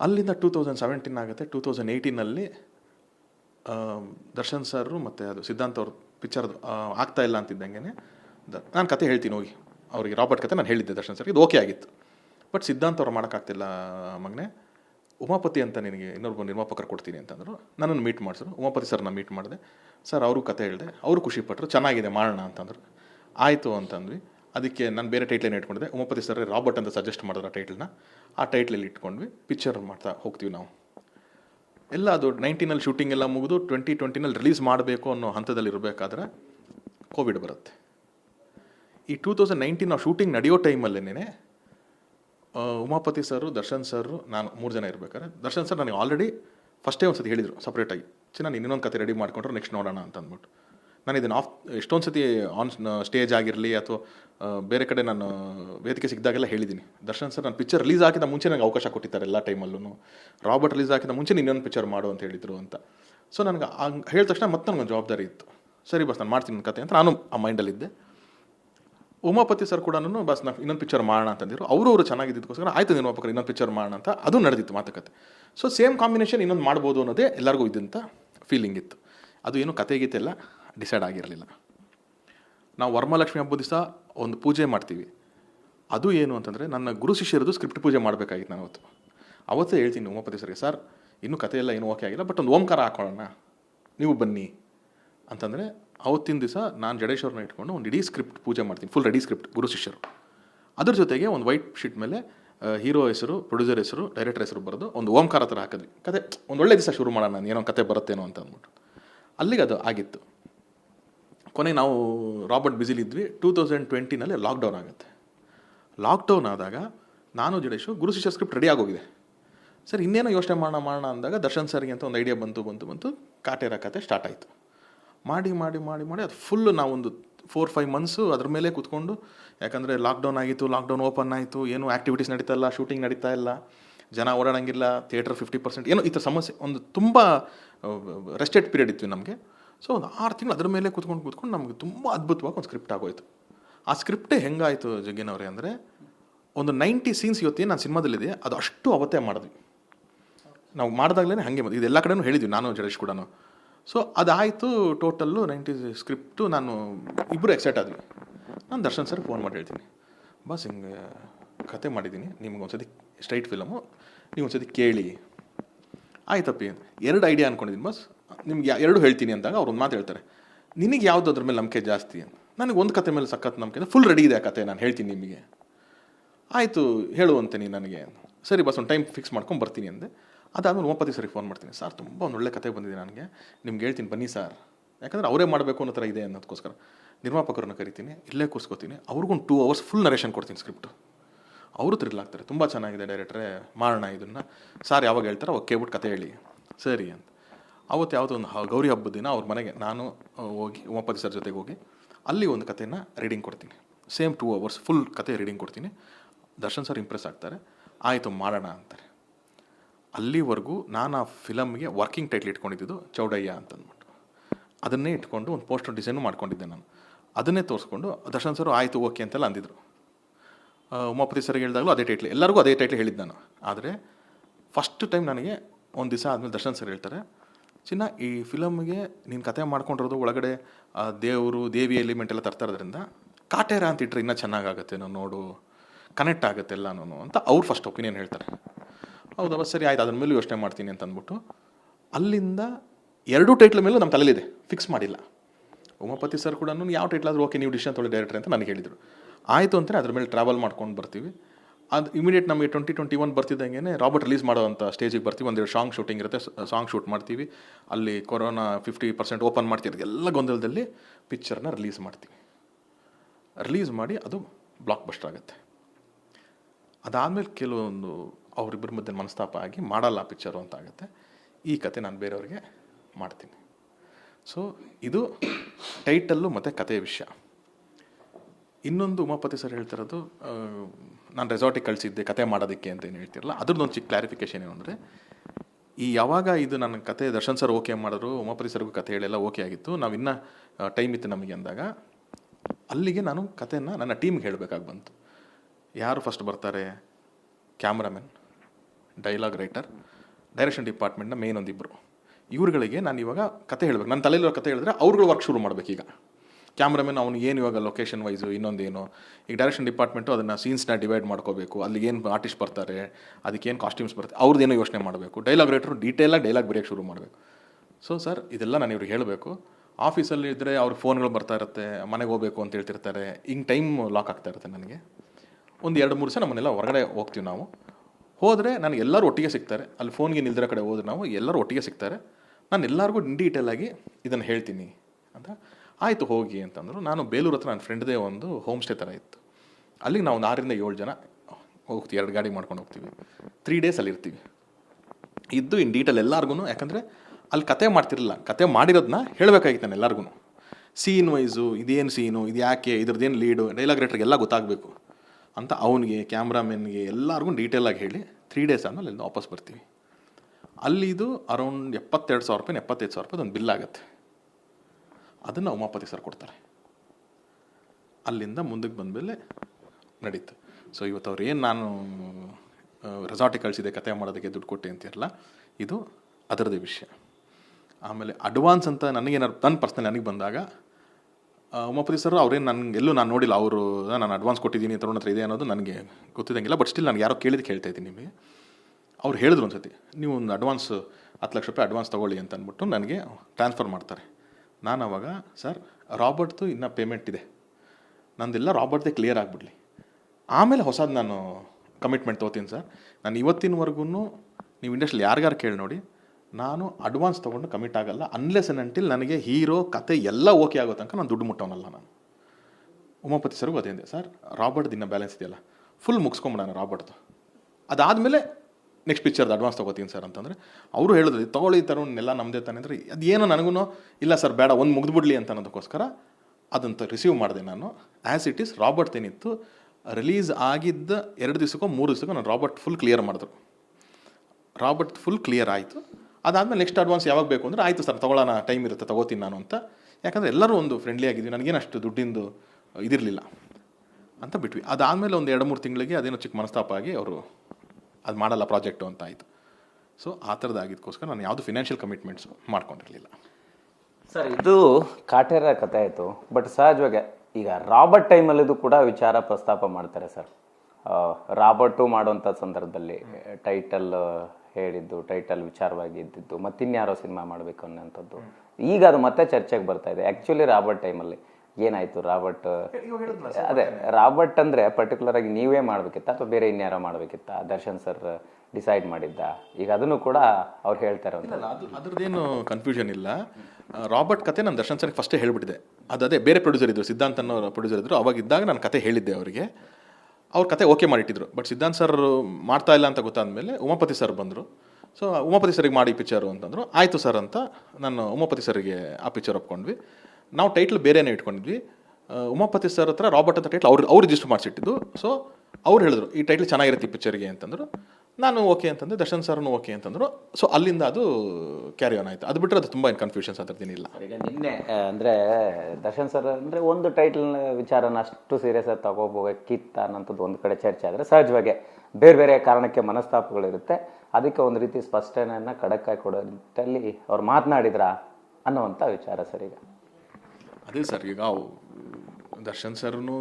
ಅಲ್ಲಿಂದ ಟೂ ತೌಸಂಡ್ ಸೆವೆಂಟೀನ್ ಆಗುತ್ತೆ. ಟೂ ತೌಸಂಡ್ ಏಯ್ಟೀನಲ್ಲಿ ದರ್ಶನ್ ಸರ್ ಮತ್ತು ಅದು ಸಿದ್ಧಾಂತ್ ಅವ್ರ ಪಿಕ್ಚರ್ದು ಆಗ್ತಾ ಇಲ್ಲ ಅಂತಿದ್ದಂಗೆ ನಾನು ಕತೆ ಹೇಳ್ತೀನಿ ಹೋಗಿ. ಅವರಿಗೆ ರಾಬರ್ಟ್ ಕತೆ ನಾನು ಹೇಳಿದ್ದೆ ದರ್ಶನ್ ಸರ್ ಇದು ಓಕೆ ಆಗಿತ್ತು. ಬಟ್ ಸಿದ್ಧಾಂತ ಅವ್ರು ಮಾಡೋಕ್ಕಾಗ್ತಿಲ್ಲ, ಮಗನೇ. ಉಮಾಪತಿ ಅಂತ ನಿನಗೆ ಇನ್ನೊಬ್ಬ ನಿರ್ಮಾಪಕರು ಕೊಡ್ತೀನಿ ಅಂತಂದರು. ನನ್ನನ್ನು ಮೀಟ್ ಮಾಡಿಸ್ರು ಉಮಾಪತಿ ಸರ್ನ ಮೀಟ್ ಮಾಡಿದೆ. ಸರ್, ಅವರು ಕತೆ ಹೇಳಿದೆ. ಅವರು ಖುಷಿಪಟ್ಟರು ಚೆನ್ನಾಗಿದೆ, ಮಾಡೋಣ ಅಂತಂದರು. ಆಯಿತು ಅಂತಂದ್ವಿ. ಅದಕ್ಕೆ ನಾನು ಬೇರೆ ಟೈಟ್ಲೇನು ಇಟ್ಕೊಂಡಿದ್ದೆ? ಉಮಾಪತಿ ಸರ್ ರಾಬರ್ಟ್ ಅಂತ ಸಜೆಸ್ಟ್ ಮಾಡಿದ್ರು ಆ ಟೈಟ್ಲನ್ನ ಆ ಟೈಟ್ಲಲ್ಲಿ ಇಟ್ಕೊಂಡ್ವಿ. ಪಿಕ್ಚರ್ ಮಾಡ್ತಾ ಹೋಗ್ತೀವಿ ನಾವು. ಎಲ್ಲ ಅದು ನೈನ್ಟೀನಲ್ಲಿ ಶೂಟಿಂಗ್ ಎಲ್ಲ ಮುಗಿದು ಟ್ವೆಂಟಿ ಟ್ವೆಂಟಿನಲ್ಲಿ ರಿಲೀಸ್ ಮಾಡಬೇಕು ಅನ್ನೋ ಹಂತದಲ್ಲಿ ಇರಬೇಕಾದ್ರೆ ಕೋವಿಡ್ ಬರುತ್ತೆ. ಈ ಟೂ ತೌಸಂಡ್ ನೈನ್ಟೀನ್ ಶೂಟಿಂಗ್ ನಡೆಯೋ ಟೈಮಲ್ಲೇನೆ ಉಮಾಪತಿ ಸರು ದರ್ಶನ್ ಸರ್ ನಾನು ಮೂರು ಜನ ಇರಬೇಕಾದ್ರೆ, ದರ್ಶನ್ ಸರ್ ನನಗೆ ಆಲ್ರೆಡಿ ಫಸ್ಟೇ ಒಂದು ಸತಿ ಹೇಳಿದರು ಸಪ್ರೇಟಾಗಿ ಚೆನ್ನಾಗಿ ನಾನು ಇನ್ನೊಂದು ಕತೆ ರೆಡಿ ಮಾಡ್ಕೊಂಡ್ರೆ ನೆಕ್ಸ್ಟ್ ನೋಡೋಣ ಅಂತ ಅಂದ್ಬಿಟ್ಟು. ನಾನು ಇದನ್ನು ಆಫ್ ಎಷ್ಟೊಂದು ಸತಿ ಆನ್ ಸ್ಟೇಜ್ ಆಗಿರಲಿ ಅಥವಾ ಬೇರೆ ಕಡೆ ನಾನು ವೇದಿಕೆ ಸಿಕ್ಕಿದಾಗೆಲ್ಲ ಹೇಳಿದ್ದೀನಿ ದರ್ಶನ್ ಸರ್ ನಾನು ಪಿಕ್ಚರ್ ರಿಲೀಸ್ ಆಗಿದ್ದ ಮುಂಚೆ ನನಗೆ ಅವಕಾಶ ಕೊಟ್ಟಿದ್ದಾರೆ ಎಲ್ಲ ಟೈಮಲ್ಲೂ ರಾಬರ್ಟ್ ರಿಲೀಸ್ ಆಗಿದ್ದ ಮುಂಚೆ ಇನ್ನೊಂದು ಪಿಕ್ಚರ್ ಮಾಡು ಅಂತ ಹೇಳಿದರು ಅಂತ. ಸೊ ನನಗೆ ಹೇಳಿದ ತಕ್ಷಣ ಮತ್ತೆ ನನಗೊಂದು ಜವಾಬ್ದಾರಿ ಇತ್ತು. ಸರಿ ಬಸ್ ನಾನು ಮಾಡ್ತೀನಿ ನನ್ನ ಕತೆ ಅಂತ ನಾನು ಆ ಮೈಂಡಲ್ಲಿದ್ದೆ ಉಮಾಪತಿ ಸರ್ ಕೂಡ ಬಸ್ ನಾವು ಇನ್ನೊಂದು ಪಿಕ್ಚರ್ ಮಾಡೋಣ ಅಂತಂದಿರು ಅವರು ಅವರು ಚೆನ್ನಾಗಿದ್ದಕ್ಕೋಸ್ಕರ ಆಯ್ತು ನಿರ್ಮಾಪಕರು ಇನ್ನೊಂದು ಪಿಕ್ಚರ್ ಮಾಡೋಣ ಅಂತ ಅದು ನಡೆದಿತ್ತು ಮಾತುಕತೆ. ಸೊ ಸೇಮ್ ಕಾಂಬಿನೇಷನ್ ಇನ್ನೊಂದು ಮಾಡ್ಬೋದು ಅನ್ನೋದೇ ಎಲ್ಲರಿಗೂ ಇದ್ದಂಥ ಫೀಲಿಂಗ್ ಇತ್ತು. ಅದು ಏನು ಕತೆ ಗೀತೆ ಎಲ್ಲ ಡಿಸೈಡ್ ಆಗಿರಲಿಲ್ಲ. ನಾವು ವರಮಹಾಲಕ್ಷ್ಮಿ ಹಬ್ಬದ ದಿವಸ ಒಂದು ಪೂಜೆ ಮಾಡ್ತೀವಿ. ಅದು ಏನು ಅಂತಂದರೆ ನನ್ನ ಗುರು ಶಿಷ್ಯರದು ಸ್ಕ್ರಿಪ್ಟ್ ಪೂಜೆ ಮಾಡಬೇಕಾಗಿತ್ತು ನಾನು ಅವತ್ತು. ಅವತ್ತೇ ಹೇಳ್ತೀನಿ ಉಮಾಪತಿ ಸರ್ಗೆ, ಸರ್, ಇನ್ನೂ ಕಥೆಯೆಲ್ಲ ಏನೂ ಓಕೆ ಆಗಿಲ್ಲ ಬಟ್ ಒಂದು ಓಂಕಾರ ಹಾಕೊಳ್ಳೋಣ. ನೀವು ಬನ್ನಿ. ಅಂತಂದರೆ ಅವತ್ತಿನ ದಿವಸ ನಾನು ಜಡೇಶ್ವರನ ಇಟ್ಕೊಂಡು ಒಂದು ಇಡೀ ಸ್ಕ್ರಿಪ್ಟ್ ಪೂಜೆ ಮಾಡ್ತೀನಿ ಫುಲ್ ರೆಡಿ ಸ್ಕ್ರಿಪ್ಟ್ ಗುರು ಶಿಷ್ಯರು. ಅದ್ರ ಜೊತೆಗೆ ಒಂದು ವೈಟ್ ಶೀಟ್ ಮೇಲೆ ಹೀರೋ ಹೆಸರು ಪ್ರೊಡ್ಯೂಸರ್ ಹೆಸರು ಡೈರೆಕ್ಟರ್ ಹೆಸರು ಬರೆದು ಒಂದು ಓಂಕಾರ ಥರ ಹಾಕಿದ್ವಿ. ಕತೆ, ಒಂದು ಒಳ್ಳೆ ದಿವಸ ಶುರು ಮಾಡೋಣ, ನಾನು ಏನೋ ಕತೆ ಬರುತ್ತೇನೋ ಅಂತ ಅಂದ್ಬಿಟ್ಟು. ಅಲ್ಲಿಗೆ ಅದು ಆಗಿತ್ತು. ಕೊನೆಗೆ ನಾವು ರಾಬರ್ಟ್ ಬ್ಯುಸಿಲಿದ್ವಿ ಟೂ ತೌಸಂಡ್ ಟ್ವೆಂಟಿನಲ್ಲಿ ಲಾಕ್ಡೌನ್ ಆಗುತ್ತೆ. ಲಾಕ್ಡೌನ್ ಆದಾಗ ನಾನು, ಜಡೇಶು, ಗುರು ಶಿಷ್ಯ ಸ್ಕ್ರಿಪ್ಟ್ ರೆಡಿ ಆಗೋಗಿದೆ. ಸರ್, ಇನ್ನೇನೋ ಯೋಚನೆ ಮಾಡೋಣ ಮಾಡೋಣ ಅಂದಾಗ ದರ್ಶನ್ ಸರ್ಗೆ ಅಂತ ಒಂದು ಐಡಿಯಾ ಬಂತು ಬಂತು ಬಂತು, ಕಾಟೇರ ಕತೆ ಸ್ಟಾರ್ಟ್ ಆಯಿತು. ಮಾಡಿ ಮಾಡಿ ಮಾಡಿ ಮಾಡಿ ಅದು ಫುಲ್ಲು ನಾವೊಂದು ಫೋರ್ ಫೈವ್ ಮಂತ್ಸು ಅದ್ರ ಮೇಲೆ ಕೂತ್ಕೊಂಡು, ಯಾಕಂದರೆ ಲಾಕ್ಡೌನ್ ಆಗಿತ್ತು ಲಾಕ್ಡೌನ್ ಓಪನ್ ಆಯಿತು, ಏನು ಆ್ಯಕ್ಟಿವಿಟೀಸ್ ನಡೀತಾ ಇಲ್ಲ ಶೂಟಿಂಗ್ ನಡೀತಾ ಇಲ್ಲ, ಜನ ಓಡಾಡಂಗಿಲ್ಲ ಥಿಯೇಟರ್ ಫಿಫ್ಟಿ ಪರ್ಸೆಂಟ್ ಏನೋ ಈ ಥರ ಸಮಸ್ಯೆ, ಒಂದು ತುಂಬ ರೆಸ್ಟೆಡ್ ಪೀರಿಯಡ್ ಇತ್ತು ನಮಗೆ. ಸೊ ಒಂದು ಆರು ತಿಂಗಳು ಅದ್ರ ಮೇಲೆ ಕೂತ್ಕೊಂಡು ಕೂತ್ಕೊಂಡು ನಮಗೆ ತುಂಬ ಅದ್ಭುತವಾಗಿ ಒಂದು ಸ್ಕ್ರಿಪ್ಟ್ ಆಗೋಯ್ತು. ಆ ಸ್ಕ್ರಿಪ್ಟೇ ಹೆಂಗಾಯಿತು ಜಗ್ಗಿನವ್ರೆ ಅಂದರೆ, ಒಂದು ನೈಂಟಿ ಸೀನ್ಸ್ ಇವತ್ತೇನು ನಾನು ಸಿನಿಮಾದಲ್ಲಿದೆ, ಅದು ಅಷ್ಟು ಅವತ್ತೇ ಮಾಡಿದ್ವಿ. ನಾವು ಮಾಡಿದಾಗಲೇ ಹಾಗೆ ಇದು ಎಲ್ಲ ಕಡೆನೂ ಹೇಳಿದ್ವಿ, ನಾನು ಜಡೇಶ್ ಕೂಡ ಸೊ ಅದಾಯಿತು ಟೋಟಲ್ಲು ನೈಂಟಿ ಸ್ಕ್ರಿಪ್ಟು ನಾನು ಇಬ್ಬರು ಎಕ್ಸೈಟ್ ಆದ್ವಿ. ನಾನು ದರ್ಶನ್ ಸರ್ ಫೋನ್ ಮಾಡಿ ಹೇಳ್ತೀನಿ. ಬಸ್, ಹಿಂಗೆ ಕತೆ ಮಾಡಿದ್ದೀನಿ. ನಿಮ್ಗೆ ಒಂದ್ಸತಿ ಸ್ಟ್ರೈಟ್ ಫಿಲಮು ನೀವು ಒಂದ್ಸತಿ ಕೇಳಿ. ಆಯ್ತಪ್ಪಿ ಎರಡು ಐಡಿಯಾ ಅಂದ್ಕೊಂಡಿದ್ದೀನಿ ಬಸ್. ನಿಮ್ಗೆ ಎರಡು ಹೇಳ್ತೀನಿ ಅಂದಾಗ ಅವ್ರು ಒಂದು ಮಾತು ಹೇಳ್ತಾರೆ. ನಿನಗೆ ಯಾವುದು ಅದ್ರ ಮೇಲೆ ನಂಬಿಕೆ ಜಾಸ್ತಿ? ಅಂತ. ನನಗೆ ಒಂದು ಕತೆ ಮೇಲೆ ಸಖತ್ ನಂಬಿಕೆ ಫುಲ್ ರೆಡಿ ಇದೆ ಆ ಕತೆ. ನಾನು ಹೇಳ್ತೀನಿ ನಿಮಗೆ. ಆಯಿತು ಹೇಳುವಂತೆ ನೀನು ನನಗೆ. ಸರಿ ಬಸ್, ಒಂದು ಟೈಮ್ ಫಿಕ್ಸ್ ಮಾಡ್ಕೊಂಡು ಬರ್ತೀನಿ ಅಂದೆ. ಅದಾದ್ಮೇಲೆ ಉಮಾಪತಿ ಸರಿಗೆ ಫೋನ್ ಮಾಡ್ತೀನಿ, ಸರ್, ತುಂಬ ಒಂದು ಒಳ್ಳೆ ಕತೆ ಬಂದಿದೆ ನನಗೆ. ನಿಮ್ಗೆ ಹೇಳ್ತೀನಿ, ಬನ್ನಿ ಸರ್. ಯಾಕಂದರೆ ಅವರೇ ಮಾಡಬೇಕು ಅನ್ನೋ ಥರ ಇದೆ ಅನ್ನೋದಕ್ಕೋಸ್ಕರ ನಿರ್ಮಾಪಕರನ್ನ ಕರಿತೀನಿ, ಇಲ್ಲೇ ಕೂರಿಸ್ಕೋತೀನಿ. ಅವ್ರಿಗೊಂದು ಟೂ ಅವರ್ಸ್ ಫುಲ್ ನರೇಷನ್ ಕೊಡ್ತೀನಿ ಸ್ಕ್ರಿಪ್ಟು ಅವರು ಥ್ರಿಲ್ ಆಗ್ತಾರೆ. ತುಂಬ ಚೆನ್ನಾಗಿದೆ ಡೈರೆಕ್ಟ್ರೆ ಮಾಡೋಣ ಇದನ್ನು. ಸಾರ್, ಯಾವಾಗ ಹೇಳ್ತಾರೆ ಅವಾಗ ಕೇಳ್ಬಿಟ್ಟು ಕತೆ ಹೇಳಿ. ಸರಿ ಅಂತ. ಅವತ್ತು ಯಾವುದೋ ಒಂದು ಗೌರಿ ಹಬ್ಬದ ದಿನ ಅವ್ರ ಮನೆಗೆ ನಾನು ಹೋಗಿ ಉಮಾಪತಿ ಸರ್ ಜೊತೆಗೆ ಹೋಗಿ, ಅಲ್ಲಿ ಒಂದು ಕತೆನ ರೀಡಿಂಗ್ ಕೊಡ್ತೀನಿ. ಸೇಮ್ ಟೂ ಅವರ್ಸ್ ಫುಲ್ ಕತೆ ರೀಡಿಂಗ್ ಕೊಡ್ತೀನಿ. ದರ್ಶನ್ ಸರ್ ಇಂಪ್ರೆಸ್ ಆಗ್ತಾರೆ. ಆಯಿತು ಮಾಡೋಣ ಅಂತಾರೆ. ಅಲ್ಲಿವರೆಗೂ ನಾನು ಆ ಫಿಲಮ್ಗೆ ವರ್ಕಿಂಗ್ ಟೈಟ್ಲ್ ಇಟ್ಕೊಂಡಿದ್ದು ಚೌಡಯ್ಯ ಅಂತಂದ್ಬಿಟ್ಟು. ಅದನ್ನೇ ಇಟ್ಕೊಂಡು ಒಂದು ಪೋಸ್ಟರ್ ಡಿಸೈನು ಮಾಡ್ಕೊಂಡಿದ್ದೆ ನಾನು. ಅದನ್ನೇ ತೋರಿಸ್ಕೊಂಡು ದರ್ಶನ್ ಸರ್ ಆಯಿತು, ಓಕೆ ಅಂತೆಲ್ಲ ಅಂದಿದ್ರು. ಉಮಾಪತಿ ಸರ್ ಹೇಳಿದಾಗಲೂ ಅದೇ ಟೈಟ್ಲ್ ಎಲ್ಲರಿಗೂ ಅದೇ ಟೈಟ್ಲ್ ಹೇಳಿದ್ದು ನಾನು. ಆದರೆ ಫಸ್ಟ್ ಟೈಮ್ ನನಗೆ ಒಂದು ದಿವಸ ಆದಮೇಲೆ ದರ್ಶನ್ ಸರ್ ಹೇಳ್ತಾರೆ, ಚಿನ್ನ, ಈ ಫಿಲಮ್ಗೆ ನೀನು ಕತೆ ಮಾಡ್ಕೊಂಡಿರೋದು ಒಳಗಡೆ ದೇವರು, ದೇವಿ ಎಲಿಮೆಂಟ್ ಎಲ್ಲ ತರ್ತಾ ಇರೋದ್ರಿಂದ ಕಾಟೇರ ಅಂತ ಇಟ್ಟರೆ ಇನ್ನೂ ಚೆನ್ನಾಗಾಗತ್ತೆ, ನಾನು ನೋಡು ಕನೆಕ್ಟ್ ಆಗುತ್ತೆ ಎಲ್ಲನೂ ಅಂತ ಅವ್ರು ಫಸ್ಟ್ ಒಪಿನಿಯನ್ ಹೇಳ್ತಾರೆ. ಹೌದಾ ಸರಿ, ಆಯ್ತು ಅದ್ರ ಮೇಲೂ ಯೋಚನೆ ಮಾಡ್ತೀನಿ ಅಂತ ಅಂದ್ಬಿಟ್ಟು ಅಲ್ಲಿಂದ ಎರಡೂ ಟೈಟ್ಲ್ ಮೇಲೂ ನಮ್ಮ ತಲೆಯಲ್ಲಿದೆ ಫಿಕ್ಸ್ ಮಾಡಿಲ್ಲ. ಉಮಾಪತಿ ಸರ್ ಕೂಡ ಯಾವ ಟೈಟ್ಲ್ ಆದರೂ ಓಕೆ ನೀವು ಡಿಶನ್ ತೊಳೆ ಡೈರೆಕ್ಟರ್ ಅಂತ ನನಗೆ ಹೇಳಿದರು. ಆಯಿತು ಅಂತ ಅದ್ರ ಮೇಲೆ ಟ್ರಾವೆಲ್ ಮಾಡ್ಕೊಂಡು ಬರ್ತೀವಿ. ಅದು ಇಮಿಡಿಯೇಟ್ ನಮಗೆ ಟ್ವೆಂಟಿ ಟ್ವೆಂಟಿ ಒನ್ ಬರ್ತಿದ್ದಂಗೆ ರಾಬರ್ಟ್ ರಿಲೀಸ್ ಮಾಡೋವಂಥ ಸ್ಟೇಜಿಗೆ ಬರ್ತೀವಿ ಒಂದೆರಡು ಸಾಂಗ್ ಶೂಟಿಂಗ್ ಇರುತ್ತೆ ಸಾಂಗ್ ಶೂಟ್ ಮಾಡ್ತೀವಿ. ಅಲ್ಲಿ ಕೊರೋನಾ ಫಿಫ್ಟಿ ಪರ್ಸೆಂಟ್ ಓಪನ್ ಮಾಡ್ತಿರೋದು, ಎಲ್ಲ ಗೊಂದಲದಲ್ಲಿ ಪಿಕ್ಚರ್ನ ರಿಲೀಸ್ ಮಾಡ್ತೀವಿ. ರಿಲೀಸ್ ಮಾಡಿ ಅದು ಬ್ಲಾಕ್ ಬಸ್ಟರ್ ಆಗುತ್ತೆ. ಅದಾದಮೇಲೆ ಕೆಲವೊಂದು ಅವರಿಬ್ಬರ ಮಧ್ಯೆ ಮನಸ್ತಾಪ ಆಗಿ ಮಾಡಲ್ಲ ಪಿಕ್ಚರು ಅಂತ ಆಗುತ್ತೆ. ಈ ಕತೆ ನಾನು ಬೇರೆಯವ್ರಿಗೆ ಮಾಡ್ತೀನಿ. ಸೊ ಇದು ಟೈಟಲ್ಲು ಮತ್ತು ಕಥೆಯ ವಿಷಯ. ಇನ್ನೊಂದು ಉಮಾಪತಿ ಸರ್ ಹೇಳ್ತಿರೋದು ನಾನು ರೆಸಾರ್ಟಿಗೆ ಕಳಿಸಿದ್ದೆ, ಕತೆ ಮಾಡೋದಕ್ಕೆ ಅಂತ ಏನು ಹೇಳ್ತಿರಲ್ಲ ಅದ್ರದ್ದೊಂದು ಚಿಕ್ಕ ಕ್ಲಾರಿಫಿಕೇಶನ್ ಏನು ಅಂದರೆ, ಈ ಯಾವಾಗ ಇದು ನನ್ನ ಕತೆ ದರ್ಶನ್ ಸರ್ ಓಕೆ ಮಾಡಿದ್ರು, ಉಮಾಪತಿ ಸರ್ಗೂ ಕತೆ ಹೇಳೆಲ್ಲ ಓಕೆ ಆಗಿತ್ತು, ನಾವು ಇನ್ನೂ ಟೈಮ್ ಇತ್ತು ನಮಗೆ ಅಂದಾಗ, ಅಲ್ಲಿಗೆ ನಾನು ಕತೆಯನ್ನು ನನ್ನ ಟೀಮ್ಗೆ ಹೇಳಬೇಕಾಗಿ ಬಂತು. ಯಾರು ಫಸ್ಟ್ ಬರ್ತಾರೆ? ಕ್ಯಾಮ್ರಾಮನ್ ಡೈಲಾಗ್ ರೈಟರ್ ಡೈರೆಕ್ಷನ್ ಡಿಪಾರ್ಟ್ಮೆಂಟ್ನ ಮೇನ್ ಒಂದಿಬ್ಬರು ಇವ್ರುಗಳಿಗೆ ನಾನು ಇವಾಗ ಕತೆ ಹೇಳಬೇಕು. ನನ್ನ ತಲೆಯಲ್ಲಿರೋ ಕತೆ ಹೇಳಿದ್ರೆ ಅವ್ರುಗಳು ವರ್ಕ್ ಶುರು ಮಾಡಬೇಕೀಗ ಕ್ಯಾಮ್ರಾಮನ್ ಅವ್ನು ಏನು ಇವಾಗ ಲೊಕೇಶನ್ ವೈಸು ಇನ್ನೊಂದೇನು? ಈಗ ಡೈರೆಕ್ಷನ್ ಡಿಪಾರ್ಟ್ಮೆಂಟು ಅದನ್ನು ಸೀನ್ಸ್ನ ಡಿವೈಡ್ ಮಾಡ್ಕೋಬೇಕು. ಅಲ್ಲಿಗೆ ಏನು ಆರ್ಟಿಸ್ಟ್ ಬರ್ತಾರೆ? ಅದಕ್ಕೇನು ಕಾಸ್ಟ್ಯೂಮ್ಸ್ ಬರುತ್ತೆ? ಅವ್ರದ್ದೇನೋ ಯೋಚನೆ ಮಾಡಬೇಕು. ಡೈಲಾಗ್ ರೈಟರು ಡೀಟೇಲಾಗಿ ಡೈಲಾಗ್ ಬರೆಯೋಕ್ಕೆ ಶುರು ಮಾಡಬೇಕು. ಸೊ ಸರ್ ಇದೆಲ್ಲ ನಾನು ಇವ್ರಿಗೆ ಹೇಳಬೇಕು. ಆಫೀಸಲ್ಲಿ ಇದ್ದರೆ ಅವ್ರ ಫೋನ್ಗಳು ಬರ್ತಾ ಇರುತ್ತೆ, ಮನೆಗೆ ಹೋಗಬೇಕು ಅಂತ ಹೇಳ್ತಿರ್ತಾರೆ. ಹಿಂಗೆ ಟೈಮ್ ಲಾಕ್ ಆಗ್ತಾ ಇರುತ್ತೆ ನನಗೆ. ಒಂದು ಎರಡು ಮೂರು ಸಲ ನಮ್ಮನ್ನೆಲ್ಲ ಹೊರಗಡೆ ಹೋಗ್ತೀವಿ ನಾವು. ಹೋದರೆ ನನಗೆ ಎಲ್ಲರೂ ಒಟ್ಟಿಗೆ ಸಿಗ್ತಾರೆ. ಅಲ್ಲಿ ಫೋನ್ಗೆ ನಿಲ್ದಿರೋ ಕಡೆ ಹೋದ್ರೆ ನಾವು ಎಲ್ಲರೂ ಒಟ್ಟಿಗೆ ಸಿಗ್ತಾರೆ. ನಾನು ಎಲ್ಲರಿಗೂ ಡೀಟೇಲ್ ಆಗಿ ಇದನ್ನು ಹೇಳ್ತೀನಿ ಅಂತ. ಆಯಿತು, ಹೋಗಿ ಅಂತಂದರು. ನಾನು ಬೇಲೂರು ಹತ್ರ ನನ್ನ ಫ್ರೆಂಡ್ದೇ ಒಂದು ಹೋಮ್ ಸ್ಟೇ ಥರ ಇತ್ತು. ಅಲ್ಲಿಗೆ ನಾವು ಒಂದು ಆರರಿಂದ ಏಳು ಜನ ಹೋಗ್ತೀವಿ, ಎರಡು ಗಾಡಿ ಮಾಡ್ಕೊಂಡು ಹೋಗ್ತೀವಿ. ತ್ರೀ ಡೇಸ್ ಅಲ್ಲಿ ಇರ್ತೀವಿ. ಇದ್ದು ಇನ್ ಡೀಟೇಲ್ ಎಲ್ಲರಿಗೂ ಯಾಕಂದರೆ ಅಲ್ಲಿ ಕತೆ ಮಾಡ್ತಿರಲಿಲ್ಲ. ಕತೆ ಮಾಡಿರೋದನ್ನ ಹೇಳಬೇಕಾಗಿತ್ತು ನಾನು ಎಲ್ಲರಿಗೂ ಸೀನ್ ವೈಸು ಇದೇನು ಸೀನು ಇದು ಯಾಕೆ ಇದ್ರದ್ದೇನು ಲೀಡು ಡೈಲಾಗ್ ರೈಟ್ರಿಗೆ ಎಲ್ಲ ಗೊತ್ತಾಗಬೇಕು. ಅಂತ ಅವನಿಗೆ, ಕ್ಯಾಮ್ರಾಮೆನ್ಗೆ ಎಲ್ಲರಿಗೂ ಡೀಟೇಲಾಗಿ ಹೇಳಿ ತ್ರೀ ಡೇಸ್ ಆದಮೇಲೆ ಅಲ್ಲಿಂದ ವಾಪಸ್ ಬರ್ತೀವಿ. ಅಲ್ಲಿ ಇದು ಅರೌಂಡ್ ಎಪ್ಪತ್ತೆರಡು ಸಾವಿರ ರೂಪಾಯಿ, ಎಪ್ಪತ್ತೈದು ಸಾವಿರ ರೂಪಾಯಿ ಒಂದು ಬಿಲ್ ಆಗುತ್ತೆ. ಅದನ್ನು ಉಮಾಪತಿ ಸರ್ ಕೊಡ್ತಾರೆ. ಅಲ್ಲಿಂದ ಮುಂದಕ್ಕೆ ಬಂದಮೇಲೆ ನಡೀತು. ಸೊ ಇವತ್ತು ಅವ್ರು ಏನು ನಾನು ರೆಸಾರ್ಟಿಗೆ ಕಳಿಸಿದೆ ಕತೆ ಮಾಡೋದಕ್ಕೆ ದುಡ್ಡು ಕೊಟ್ಟೆ ಅಂತಿರಲ್ಲ, ಇದು ಅದರದೇ ವಿಷಯ. ಆಮೇಲೆ ಅಡ್ವಾನ್ಸ್ ಅಂತ ನನಗೇನಾರು ನನ್ನ ಪರ್ಸ್ನಲ್ ನನಗೆ ಬಂದಾಗ ಉಮಾಪತಿ ಸರ್ ಅವ್ರೇನು ನನಗೆ ಎಲ್ಲೂ ನಾನು ನೋಡಿಲ್ಲ, ಅವರು ನಾನು ಅಡ್ವಾನ್ಸ್ ಕೊಟ್ಟಿದ್ದೀನಿ ಅಂತ ಹತ್ರ ಇದೆ ಅನ್ನೋದು ನನಗೆ ಗೊತ್ತಿದ್ದಂಗಿಲ್ಲ ಬಟ್ ಸ್ಟಿಲ್ ನಾನು ಯಾರೋ ಕೇಳಿದ್ದು ಕೇಳ್ತಾ ಇದ್ದೀನಿ ನಿಮಗೆ. ಅವ್ರು ಹೇಳಿದ್ರು ಒಂದು ಸತಿ ನೀವು ಒಂದು ಅಡ್ವಾನ್ಸ್ ಹತ್ತು ಲಕ್ಷ ರೂಪಾಯಿ ಅಡ್ವಾನ್ಸ್ ತೊಗೊಳ್ಳಿ ಅಂತ ಅಂದ್ಬಿಟ್ಟು ನನಗೆ ಟ್ರಾನ್ಸ್ಫರ್ ಮಾಡ್ತಾರೆ. ನಾನು ಅವಾಗ, ಸರ್, ರಾಬರ್ಟ್ದು ಇನ್ನೂ ಪೇಮೆಂಟ್ ಇದೆ. ನಂದೆಲ್ಲ ರಾಬರ್ಟ್ದೇ ಕ್ಲಿಯರ್ ಆಗಿಬಿಡ್ಲಿ. ಆಮೇಲೆ ಹೊಸದು ನಾನು ಕಮಿಟ್ಮೆಂಟ್ ತೊಗೋತೀನಿ, ಸರ್. ನಾನು ಇವತ್ತಿನವರೆಗೂ ನೀವು ಇಂಡಸ್ಟ್ರಿಯಲ್ಲಿ ಯಾರಿಗಾರು ಕೇಳಿ ನೋಡಿ ನಾನು ಅಡ್ವಾನ್ಸ್ ತೊಗೊಂಡು ಕಮಿಟ್ ಆಗಲ್ಲ ಅನ್ಲೆಸ್ ಅಂಟಿಲ್ ನನಗೆ ಹೀರೋ ಕತೆ ಎಲ್ಲ ಓಕೆ ಆಗೋ ತನಕ ನಾನು ದುಡ್ಡು ಮುಟ್ಟೋನಲ್ಲ ನಾನು. ಉಮಾಪತಿ ಸರ್ಗೂ ಅದೇ ಅಂದೆ ಸರ್ ರಾಬರ್ಟ್ ದಿನ ಬ್ಯಾಲೆನ್ಸ್ ಇದೆಯಲ್ಲ ಫುಲ್ ಮುಗಿಸ್ಕೊಂಬಿಡೋಣ ರಾಬರ್ಟ್ದು ಅದಾದಮೇಲೆ ನೆಕ್ಸ್ಟ್ ಪಿಕ್ಚರ್ದು ಅಡ್ವಾನ್ಸ್ ತೊಗೋತೀನಿ ಸರ್ ಅಂತಂದರೆ, ಅವರು ಹೇಳಿದ್ರು ತೊಗೊಳ್ಳಿ ತರೋನ್ನೆಲ್ಲ ನಮ್ಮದೇ ತಾನೆ. ಅಂದರೆ, ಅದೇನೋ ನನಗೂ ಇಲ್ಲ ಸರ್ ಬೇಡ, ಒಂದು ಮುಗಿದ್ಬಿಡ್ಲಿ ಅಂತ ಅನ್ನೋದಕ್ಕೋಸ್ಕರ ಅದಂತ ರಿಸೀವ್ ಮಾಡಿದೆ ನಾನು. ಆ್ಯಸ್ ಇಟ್ ಈಸ್ ರಾಬರ್ಟ್ ಏನಿತ್ತು ರಿಲೀಸ್ ಆಗಿದ್ದ ಎರಡು ದಿವಸಕ್ಕೋ ಮೂರು ದಿವಸಕ್ಕೋ ನಾನು ರಾಬರ್ಟ್ ಫುಲ್ ಕ್ಲಿಯರ್ ಮಾಡಿದ್ರು. ರಾಬರ್ಟ್ ಫುಲ್ ಕ್ಲಿಯರ್ ಆಯಿತು. ಅದಾದಮೇಲೆ ನೆಕ್ಸ್ಟ್ ಅಡ್ವಾನ್ಸ್ ಯಾವಾಗ ಬೇಕು ಅಂದರೆ ಆಯಿತು ಸರ್, ತೊಗೊಳ್ಳೋಣ ಟೈಮ್ ಇರುತ್ತೆ, ತೊಗೋತೀನಿ ನಾನು ಅಂತ. ಯಾಕಂದರೆ ಎಲ್ಲರೂ ಒಂದು ಫ್ರೆಂಡ್ಲಿ ಆಗಿದ್ವಿ ನನಗೇನು ಅಷ್ಟು ದುಡ್ಡಿಂದು ಇದಿರಲಿಲ್ಲ ಅಂತ ಬಿಟ್ವಿ. ಅದಾದಮೇಲೆ ಒಂದು ಎರಡು ಮೂರು ತಿಂಗಳಿಗೆ ಅದೇನೋ ಚಿಕ್ಕ ಮನಸ್ತಾಪ ಆಗಿ ಅವರು ಅದು ಮಾಡಲ್ಲ ಪ್ರಾಜೆಕ್ಟು ಅಂತ ಆಯಿತು. ಸೊ ಆ ಥರದ್ದು ಆಗಿದ್ದಕ್ಕೋಸ್ಕರ ನಾನು ಯಾವುದು ಫಿನಾನ್ಷಿಯಲ್ ಕಮಿಟ್ಮೆಂಟ್ಸು ಮಾಡ್ಕೊಂಡಿರಲಿಲ್ಲ. ಸರ್, ಇದು ಕಾಟೇರ ಕಥೆ ಆಯಿತು ಬಟ್ ಸಹಜವಾಗಿ ಈಗ ರಾಬರ್ಟ್ ಟೈಮಲ್ಲಿದು ಕೂಡ ವಿಚಾರ ಪ್ರಸ್ತಾಪ ಮಾಡ್ತಾರೆ ಸರ್. ರಾಬರ್ಟು ಮಾಡುವಂಥ ಸಂದರ್ಭದಲ್ಲಿ ಟೈಟಲ್ ಹೇಳಿದ್ದು ಟೈಟಲ್ ವಿಚಾರವಾಗಿ ಇದ್ದಿದ್ದು ಮತ್ತಿನ್ಯಾರೋ ಸಿನಿಮಾ ಮಾಡಬೇಕು ಅನ್ನೋಂಥದ್ದು. ಈಗ ಅದು ಮತ್ತೆ ಚರ್ಚೆಗೆ ಬರ್ತಾ ಇದೆ. ಆ್ಯಕ್ಚುಲಿ ರಾಬರ್ಟ್ ಟೈಮಲ್ಲಿ ಏನಾಯ್ತು? ರಾಬರ್ಟ್ ಅದೇ ರಾಬರ್ಟ್ ಅಂದ್ರೆ ಪರ್ಟಿಕ್ಯುಲರ್ ಆಗಿ ನೀವೇ ಮಾಡಬೇಕಿತ್ತ ಅಥವಾ ಬೇರೆ ಇನ್ಯಾರೋ ಮಾಡಬೇಕಿತ್ತ? ದರ್ಶನ್ ಸರ್ ಡಿಸೈಡ್ ಮಾಡಿದ್ದ. ಈಗ ಅದನ್ನು ಕೂಡ ಅವ್ರು ಹೇಳ್ತಾರೆ ಅಂತ ಅದ್ರದ್ದೇನು ಕನ್ಫ್ಯೂಷನ್ ಇಲ್ಲ. ರಾಬರ್ಟ್ ಕತೆ ನಾನು ದರ್ಶನ್ ಸರ್ಗೆ ಫಸ್ಟೇ ಹೇಳಿಬಿಟ್ಟಿದೆ. ಅದು ಅದೇ ಬೇರೆ ಪ್ರೊಡ್ಯೂಸರ್ ಇದ್ದರು ಸಿದ್ಧಾಂತ ಅನ್ನೋ ಪ್ರೊಡ್ಯೂಸರ್ ಇದ್ದರು ಅವಾಗ ಇದ್ದಾಗ ನಾನು ಕತೆ ಹೇಳಿದ್ದೆ ಅವರಿಗೆ. ಅವ್ರ ಕತೆ ಓಕೆ ಮಾಡಿಟ್ಟಿದ್ರು. ಬಟ್ ಸಿದ್ಧಾಂತ್ ಸರ್ ಮಾಡ್ತಾ ಇಲ್ಲ ಅಂತ ಗೊತ್ತಾದ್ಮೇಲೆ ಉಮಾಪತಿ ಸರ್ ಬಂದರು. ಸೊ ಉಮಾಪತಿ ಸರ್ಗೆ ಮಾಡಿ ಪಿಕ್ಚರು ಅಂತಂದರು. ಆಯಿತು ಸರ್ ಅಂತ ನಾನು ಉಮಾಪತಿ ಸರ್ಗೆ ಆ ಪಿಕ್ಚರ್ ಒಪ್ಕೊಂಡ್ವಿ. ನಾವು ಟೈಟ್ಲ್ ಬೇರೆನೇ ಇಟ್ಕೊಂಡಿದ್ವಿ. ಉಮಾಪತಿ ಸರ್ ಹತ್ರ ರಾಬರ್ಟ್ ಅಂತ ಟೈಟ್ಲ್ ಅವ್ರು ಅವ್ರು ರಿಜಿಸ್ಟರ್ ಮಾಡಿಸಿಟ್ಟಿದ್ದು. ಸೊ ಅವ್ರು ಹೇಳಿದ್ರು, ಈ ಟೈಟ್ಲ್ ಚೆನ್ನಾಗಿರುತ್ತೆ ಈ ಪಿಕ್ಚರ್ಗೆ ಅಂತಂದ್ರು. ನಾನು ಓಕೆ ಅಂತಂದೆ ದರ್ಶನ್ ಸರ್ನು ಓಕೆ ಅಂತಂದ್ರು. ಸೊ ಅಲ್ಲಿಂದ ಅದು ಕ್ಯಾರಿ ಆನ್ ಆಯಿತು. ಅದು ಬಿಟ್ಟರೆ ಅದು ತುಂಬ ಏನು ಕನ್ಫ್ಯೂಷನ್ಸ್ ಇಲ್ಲ ಈಗ ನಿನ್ನೆ ಅಂದರೆ ದರ್ಶನ್ ಸರ್ ಅಂದರೆ ಒಂದು ಟೈಟಲ್ ವಿಚಾರನ ಅಷ್ಟು ಸೀರಿಯಸ್ ಆಗಿ ತಗೋಬೋಕಿತ್ತ ಅನ್ನೋಂಥದ್ದು ಒಂದು ಕಡೆ ಚರ್ಚೆ ಆದರೆ ಸಹಜವಾಗಿ ಬೇರೆ ಬೇರೆ ಕಾರಣಕ್ಕೆ ಮನಸ್ತಾಪಗಳಿರುತ್ತೆ ಅದಕ್ಕೆ ಒಂದು ರೀತಿ ಸ್ಪಷ್ಟನೆಯನ್ನು ಖಡಕ್ಕಾಗಿ ಕೊಡೋ ನಿಟ್ಟಲ್ಲಿ ಅವ್ರು ಮಾತನಾಡಿದ್ರಾ ಅನ್ನೋವಂಥ ವಿಚಾರ ಸರ್ ಈಗ. ಅದೇ ಸರ್ ಈಗ ದರ್ಶನ್ ಸರ್ನು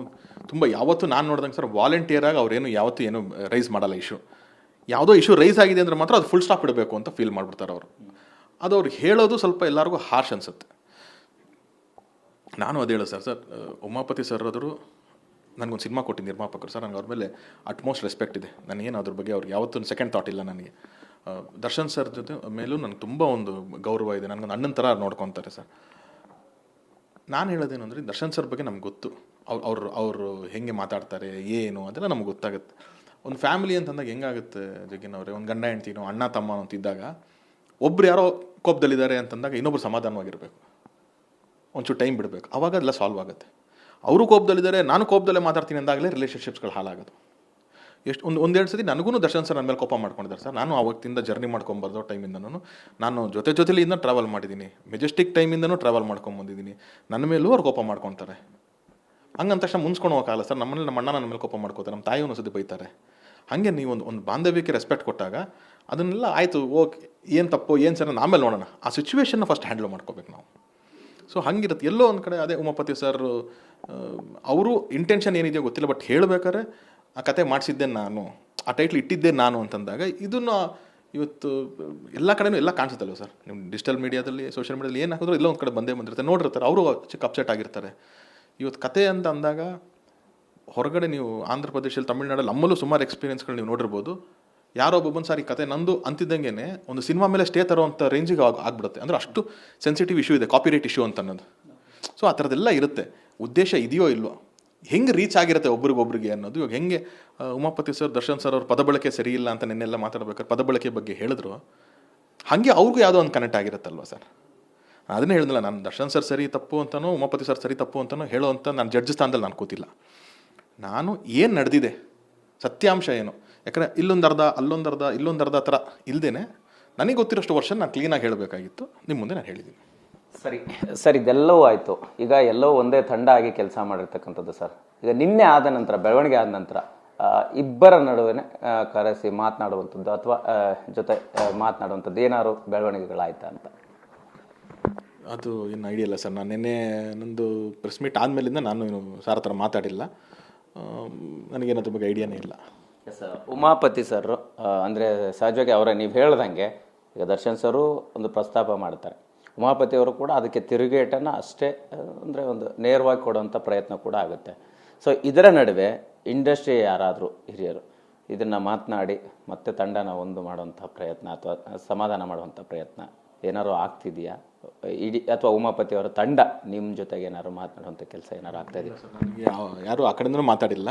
ತುಂಬ ಯಾವತ್ತೂ ನಾನು ನೋಡ್ದಂಗೆ ಸರ್ ವಾಲಂಟಿಯರಾಗಿ ಅವ್ರೇನು ಯಾವತ್ತೂ ಏನು ರೈಸ್ ಮಾಡಲ್ಲ ಇಶ್ಯೂ ಯಾವುದೋ ಇಶ್ಯೂ ರೈಸ್ ಆಗಿದೆ ಅಂದರೆ ಮಾತ್ರ ಅದು ಫುಲ್ ಸ್ಟಾಪ್ ಇಡಬೇಕು ಅಂತ ಫೀಲ್ ಮಾಡಿಬಿಡ್ತಾರೆ ಅವರು. ಅದು ಅವ್ರಿಗೆ ಹೇಳೋದು ಸ್ವಲ್ಪ ಎಲ್ಲರಿಗೂ ಹಾರ್ಶ್ ಅನಿಸುತ್ತೆ. ನಾನು ಅದು ಹೇಳೋ ಸರ್ ಸರ್ ಉಮಾಪತಿ ಸರ್ ಆದರೂ ನನಗೊಂದು ಸಿನಿಮಾ ಕೊಟ್ಟಿದ್ದ ನಿರ್ಮಾಪಕರು. ಸರ್ ನನಗೆ ಅವ್ರ ಮೇಲೆ ಅಟ್ಮೋಸ್ಟ್ ರೆಸ್ಪೆಕ್ಟ್ ಇದೆ. ನನಗೇನು ಅದ್ರ ಬಗ್ಗೆ ಅವ್ರಿಗೆ ಯಾವತ್ತೂ ಸೆಕೆಂಡ್ ಥಾಟ್ ಇಲ್ಲ ನನಗೆ. ದರ್ಶನ್ ಸರ್ ಜೊತೆ ಮೇಲೂ ನನಗೆ ತುಂಬ ಒಂದು ಗೌರವ ಇದೆ. ನನಗೊಂದು ಅಣ್ಣನ ಥರ ನೋಡ್ಕೊತಾರೆ ಸರ್. ನಾನು ಹೇಳೋದೇನು ಅಂದರೆ ದರ್ಶನ್ ಸರ್ ಬಗ್ಗೆ ನಮ್ಗೆ ಗೊತ್ತು. ಅವ್ರು, ಅವರು ಅವರು ಹೆಂಗೆ ಮಾತಾಡ್ತಾರೆ, ಏನು ಅದೆಲ್ಲ ನಮ್ಗೆ ಗೊತ್ತಾಗುತ್ತೆ. ಒಂದು ಫ್ಯಾಮಿಲಿ ಅಂತಂದಾಗ ಹೆಂಗಾಗುತ್ತೆ ಜಗ್ಗಿನ ಅವರೇ? ಒಂದು ಗಂಡ ಹೆಂಡ್ತೀನೋ ಅಣ್ಣ, ತಮ್ಮ ಅಂತ ಇದ್ದಾಗ ಒಬ್ರು ಯಾರೋ ಕೋಪದಲ್ಲಿದ್ದಾರೆ ಅಂತಂದಾಗ ಇನ್ನೊಬ್ರು ಸಮಾಧಾನವಾಗಿರಬೇಕು. ಒಂಚೂರು ಟೈಮ್ ಬಿಡಬೇಕು. ಅವಾಗ ಅದೆಲ್ಲ ಸಾಲ್ವ್ ಆಗುತ್ತೆ. ಅವರು ಕೋಪದಲ್ಲಿದ್ದಾರೆ, ನಾನು ಕೋಪದಲ್ಲೇ ಮಾತಾಡ್ತೀನಿ ಅಂದಾಗಲೇ ರಿಲೇಷನ್ಶಿಪ್ಸ್ಗಳು ಹಾಳಾಗೋದು. ಎಷ್ಟು ಒಂದು ಒಂದೆರಡು ಸತಿ ನನಗೂ ದರ್ಶನ್ ಸರ್ ನನ್ನ ಮೇಲೆ ಕೋಪ ಮಾಡ್ಕೊಂಡಿದ್ದಾರೆ ಸರ್. ನಾನು ಅವತ್ತಿಂದ ಜರ್ನಿ ಮಾಡ್ಕೊಂಬಾರ್ದು ಟೈಮಿಂದನೂ ನಾನು ಜೊತೆ ಜೊತೆಲಿಂದ ಟ್ರಾವೆಲ್ ಮಾಡಿದ್ದೀನಿ. ಮೆಜೆಸ್ಟಿಕ್ ಟೈಮಿಂದನೂ ಟ್ರಾವೆಲ್ ಮಾಡ್ಕೊಂಬಂದಿದ್ದೀನಿ. ನನ್ನ ಮೇಲೂ ಅವ್ರು ಕೋಪ ಮಾಡ್ಕೊತಾರೆ. ಹಂಗಂತ ತಕ್ಷಣ ಮುನ್ಸ್ಕೊಂಡು ಹೋಗಲ್ಲ ಸರ್. ನಮ್ಮನೇಲಿ ನಮ್ಮ ಅಣ್ಣ ನನ್ನ ಮೇಲೆ ಕೋಪ ಮಾಡ್ಕೋತಾರೆ. ನಮ್ಮ ತಾಯಿ ಒಂದೊಂದ್ಸತಿ ಬೈತಾರೆ. ಹಾಗೆ ನೀವು ಒಂದು ಒಂದು ಬಾಂಧವ್ಯಕ್ಕೆ ರೆಸ್ಪೆಕ್ಟ್ ಕೊಟ್ಟಾಗ ಅದನ್ನೆಲ್ಲ ಆಯಿತು, ಓಕೆ, ಏನು ತಪ್ಪು, ಏನು ಸರ್ ಆಮೇಲೆ ನೋಡೋಣ. ಆ ಸಿಚುವೇಶನ್ನ ಫಸ್ಟ್ ಹ್ಯಾಂಡಲ್ ಮಾಡ್ಕೋಬೇಕು ನಾವು. ಸೊ ಹಂಗಿರುತ್ತೆ. ಎಲ್ಲೋ ಒಂದು ಕಡೆ ಅದೇ ಉಮಾಪತಿ ಸರ್ ಅವರು ಇಂಟೆನ್ಷನ್ ಏನಿದೆಯೋ ಗೊತ್ತಿಲ್ಲ ಬಟ್ ಹೇಳಬೇಕಾದ್ರೆ ಆ ಕತೆ ಮಾಡಿಸಿದ್ದೆ ನಾನು, ಆ ಟೈಟ್ಲ್ ಇಟ್ಟಿದ್ದೆ ನಾನು ಅಂತಂದಾಗ ಇದನ್ನು ಇವತ್ತು ಎಲ್ಲ ಕಡೆನೂ ಎಲ್ಲ ಕಾಣಿಸುತ್ತಲ್ವ ಸರ್ ನಿಮ್ಮ ಡಿಜಿಟಲ್ ಮೀಡಿಯಾದಲ್ಲಿ ಸೋಷಿಯಲ್ ಮೀಡಿಯಾದಲ್ಲಿ ಏನು ಹಾಕಿದ್ರು ಎಲ್ಲ ಒಂದು ಕಡೆ ಬಂದೇ ಬಂದಿರುತ್ತೆ. ನೋಡಿರ್ತಾರೆ, ಅವರು ಚಿಕ್ಕ ಅಪ್ಸೆಟ್ ಆಗಿರ್ತಾರೆ. ಇವತ್ತು ಕತೆ ಅಂತ ಅಂದಾಗ ಹೊರಗಡೆ ನೀವು ಆಂಧ್ರ ಪ್ರದೇಶದಲ್ಲಿ ತಮಿಳ್ನಾಡಲ್ಲಿ ನಮ್ಮಲ್ಲೂ ಸುಮಾರು ಎಕ್ಸ್ಪೀರಿಯನ್ಸ್ಗಳು ನೀವು ನೋಡಿರ್ಬೋದು. ಯಾರೋ ಒಬ್ಬೊಬ್ಬನ ಸಾರಿ ಕತೆ ನಂದು ಅಂತಿದ್ದಂಗೆ ಒಂದು ಸಿನಿಮಾ ಮೇಲೆ ಸ್ಟೇ ತರೋವಂಥ ರೇಂಜಿಗೆ ಆಗಿ, ಆಗ್ಬಿಡುತ್ತೆ. ಅಂದರೆ ಅಷ್ಟು ಸೆನ್ಸಿಟಿವ್ ಇಶ್ಯೂ ಇದೆ ಕಾಪಿರೈಟ್ ಇಶ್ಯೂ ಅಂತ ಅನ್ನೋದು. ಸೊ ಆ ಥರದ್ದೆಲ್ಲ ಇರುತ್ತೆ. ಉದ್ದೇಶ ಇದೆಯೋ ಇಲ್ವೋ? ಹೆಂಗೆ ರೀಚ್ ಆಗಿರುತ್ತೆ ಒಬ್ರಿಗೊಬ್ರಿಗೆ ಅನ್ನೋದು? ಇವಾಗ ಹೆಂಗೆ ಉಮಾಪತಿ ಸರ್, ದರ್ಶನ್ ಸರ್ ಅವ್ರ ಪದಬಳಕೆ ಸರಿ ಇಲ್ಲ ಅಂತ ನಿನ್ನೆಲ್ಲ ಮಾತಾಡ್ಬೇಕಾದ್ರೆ ಪದಬಳಕೆ ಬಗ್ಗೆ ಹೇಳಿದ್ರು. ಹಾಗೆ ಅವ್ರಿಗೂ ಯಾವುದೋ ಒಂದು ಕನೆಕ್ಟ್ ಆಗಿರುತ್ತಲ್ವ ಸರ್? ಅದನ್ನೇ ಹೇಳಿದ್ನಲ್ಲ ನಾನು ದರ್ಶನ್ ಸರ್ ಸರಿ ತಪ್ಪು ಅಂತನೋ, ಉಮಾಪತಿ ಸರ್ ಸರಿ ತಪ್ಪು ಅಂತನೋ ಹೇಳೋ ಅಂತ ನಾನು ಜಡ್ಜ್ ಸ್ಥಾನದಲ್ಲಿ ನಾನು ಕೂತಿಲ್ಲ. ನಾನು ಏನು ನಡೆದಿದೆ? ಸತ್ಯಾಂಶ ಏನು? ಯಾಕಂದರೆ ಇಲ್ಲೊಂದು ಅರ್ಧ ಅಲ್ಲೊಂದು ಅರ್ಧ ಇಲ್ಲೊಂದು ಅರ್ಧ ಥರ ಇಲ್ದೇನೆ ನನಗೆ ಗೊತ್ತಿರೋಷ್ಟು ವರ್ಷ ನಾನು ಕ್ಲೀನಾಗಿ ಹೇಳಬೇಕಾಗಿತ್ತು. ನಿಮ್ಮ ಮುಂದೆ ನಾನು ಹೇಳಿದ್ದೀನಿ ಸರಿ. ಸರ್ ಇದೆಲ್ಲವೂ ಆಯಿತು. ಈಗ ಎಲ್ಲೋ ಒಂದೇ ತಂಡ ಆಗಿ ಕೆಲಸ ಮಾಡಿರ್ತಕ್ಕಂಥದ್ದು ಸರ್. ಈಗ ನಿನ್ನೆ ಆದ ನಂತರ ಬೆಳವಣಿಗೆ ಆದ ನಂತರ ಇಬ್ಬರ ನಡುವೆ ಕರೆಸಿ ಮಾತನಾಡುವಂಥದ್ದು ಅಥವಾ ಜೊತೆ ಮಾತನಾಡುವಂಥದ್ದು ಏನಾದ್ರು ಬೆಳವಣಿಗೆಗಳಾಯ್ತಾ ಅಂತ? ಅದು ಏನು ಐಡಿಯಲ್ಲ ಇಲ್ಲ ಸರ್. ನಾನು ನಿನ್ನೆ ನಂದು ಪ್ರೆಸ್ ಮೀಟ್ ಆದಮೇಲಿಂದ ನಾನು ಏನು ಸಾರ್ ಹತ್ರ ಮಾತಾಡಿಲ್ಲ. ನನಗೇನು ಅದ್ರ ಬಗ್ಗೆ ಐಡಿಯಾನೇ ಇಲ್ಲ. ಎಸ್ ಉಮಾಪತಿ ಸರ್ ಅಂದರೆ ಸಹಜವಾಗಿ ಅವರ, ನೀವು ಹೇಳ್ದಂಗೆ ಈಗ ದರ್ಶನ್ ಸರು ಒಂದು ಪ್ರಸ್ತಾಪ ಮಾಡ್ತಾರೆ. ಉಮಾಪತಿ ಅವರು ಕೂಡ ಅದಕ್ಕೆ ತಿರುಗೇಟನ್ನು ಅಷ್ಟೇ ಅಂದರೆ ಒಂದು ನೇರವಾಗಿ ಕೊಡುವಂಥ ಪ್ರಯತ್ನ ಕೂಡ ಆಗುತ್ತೆ. ಸೊ ಇದರ ನಡುವೆ ಇಂಡಸ್ಟ್ರಿ ಯಾರಾದರೂ ಹಿರಿಯರು, ಇದನ್ನು ಮಾತನಾಡಿ, ಮತ್ತೆ ತಂಡನ ಒಂದು ಮಾಡುವಂಥ ಪ್ರಯತ್ನ ಅಥವಾ ಸಮಾಧಾನ ಮಾಡುವಂಥ ಪ್ರಯತ್ನ ಏನಾದ್ರು ಆಗ್ತಿದೆಯಾ? ಇಡೀ ಅಥವಾ ಉಮಾಪತಿ ಅವರ ತಂಡ ನಿಮ್ಮ ಜೊತೆಗೆ ಏನಾದ್ರು ಮಾತನಾಡುವಂಥ ಕೆಲಸ ಏನಾದ್ರು ಆಗ್ತಾ ಇದೆ ಯಾರು ಆ ಕಡೆಯಿಂದ ಮಾತಾಡಿಲ್ಲ.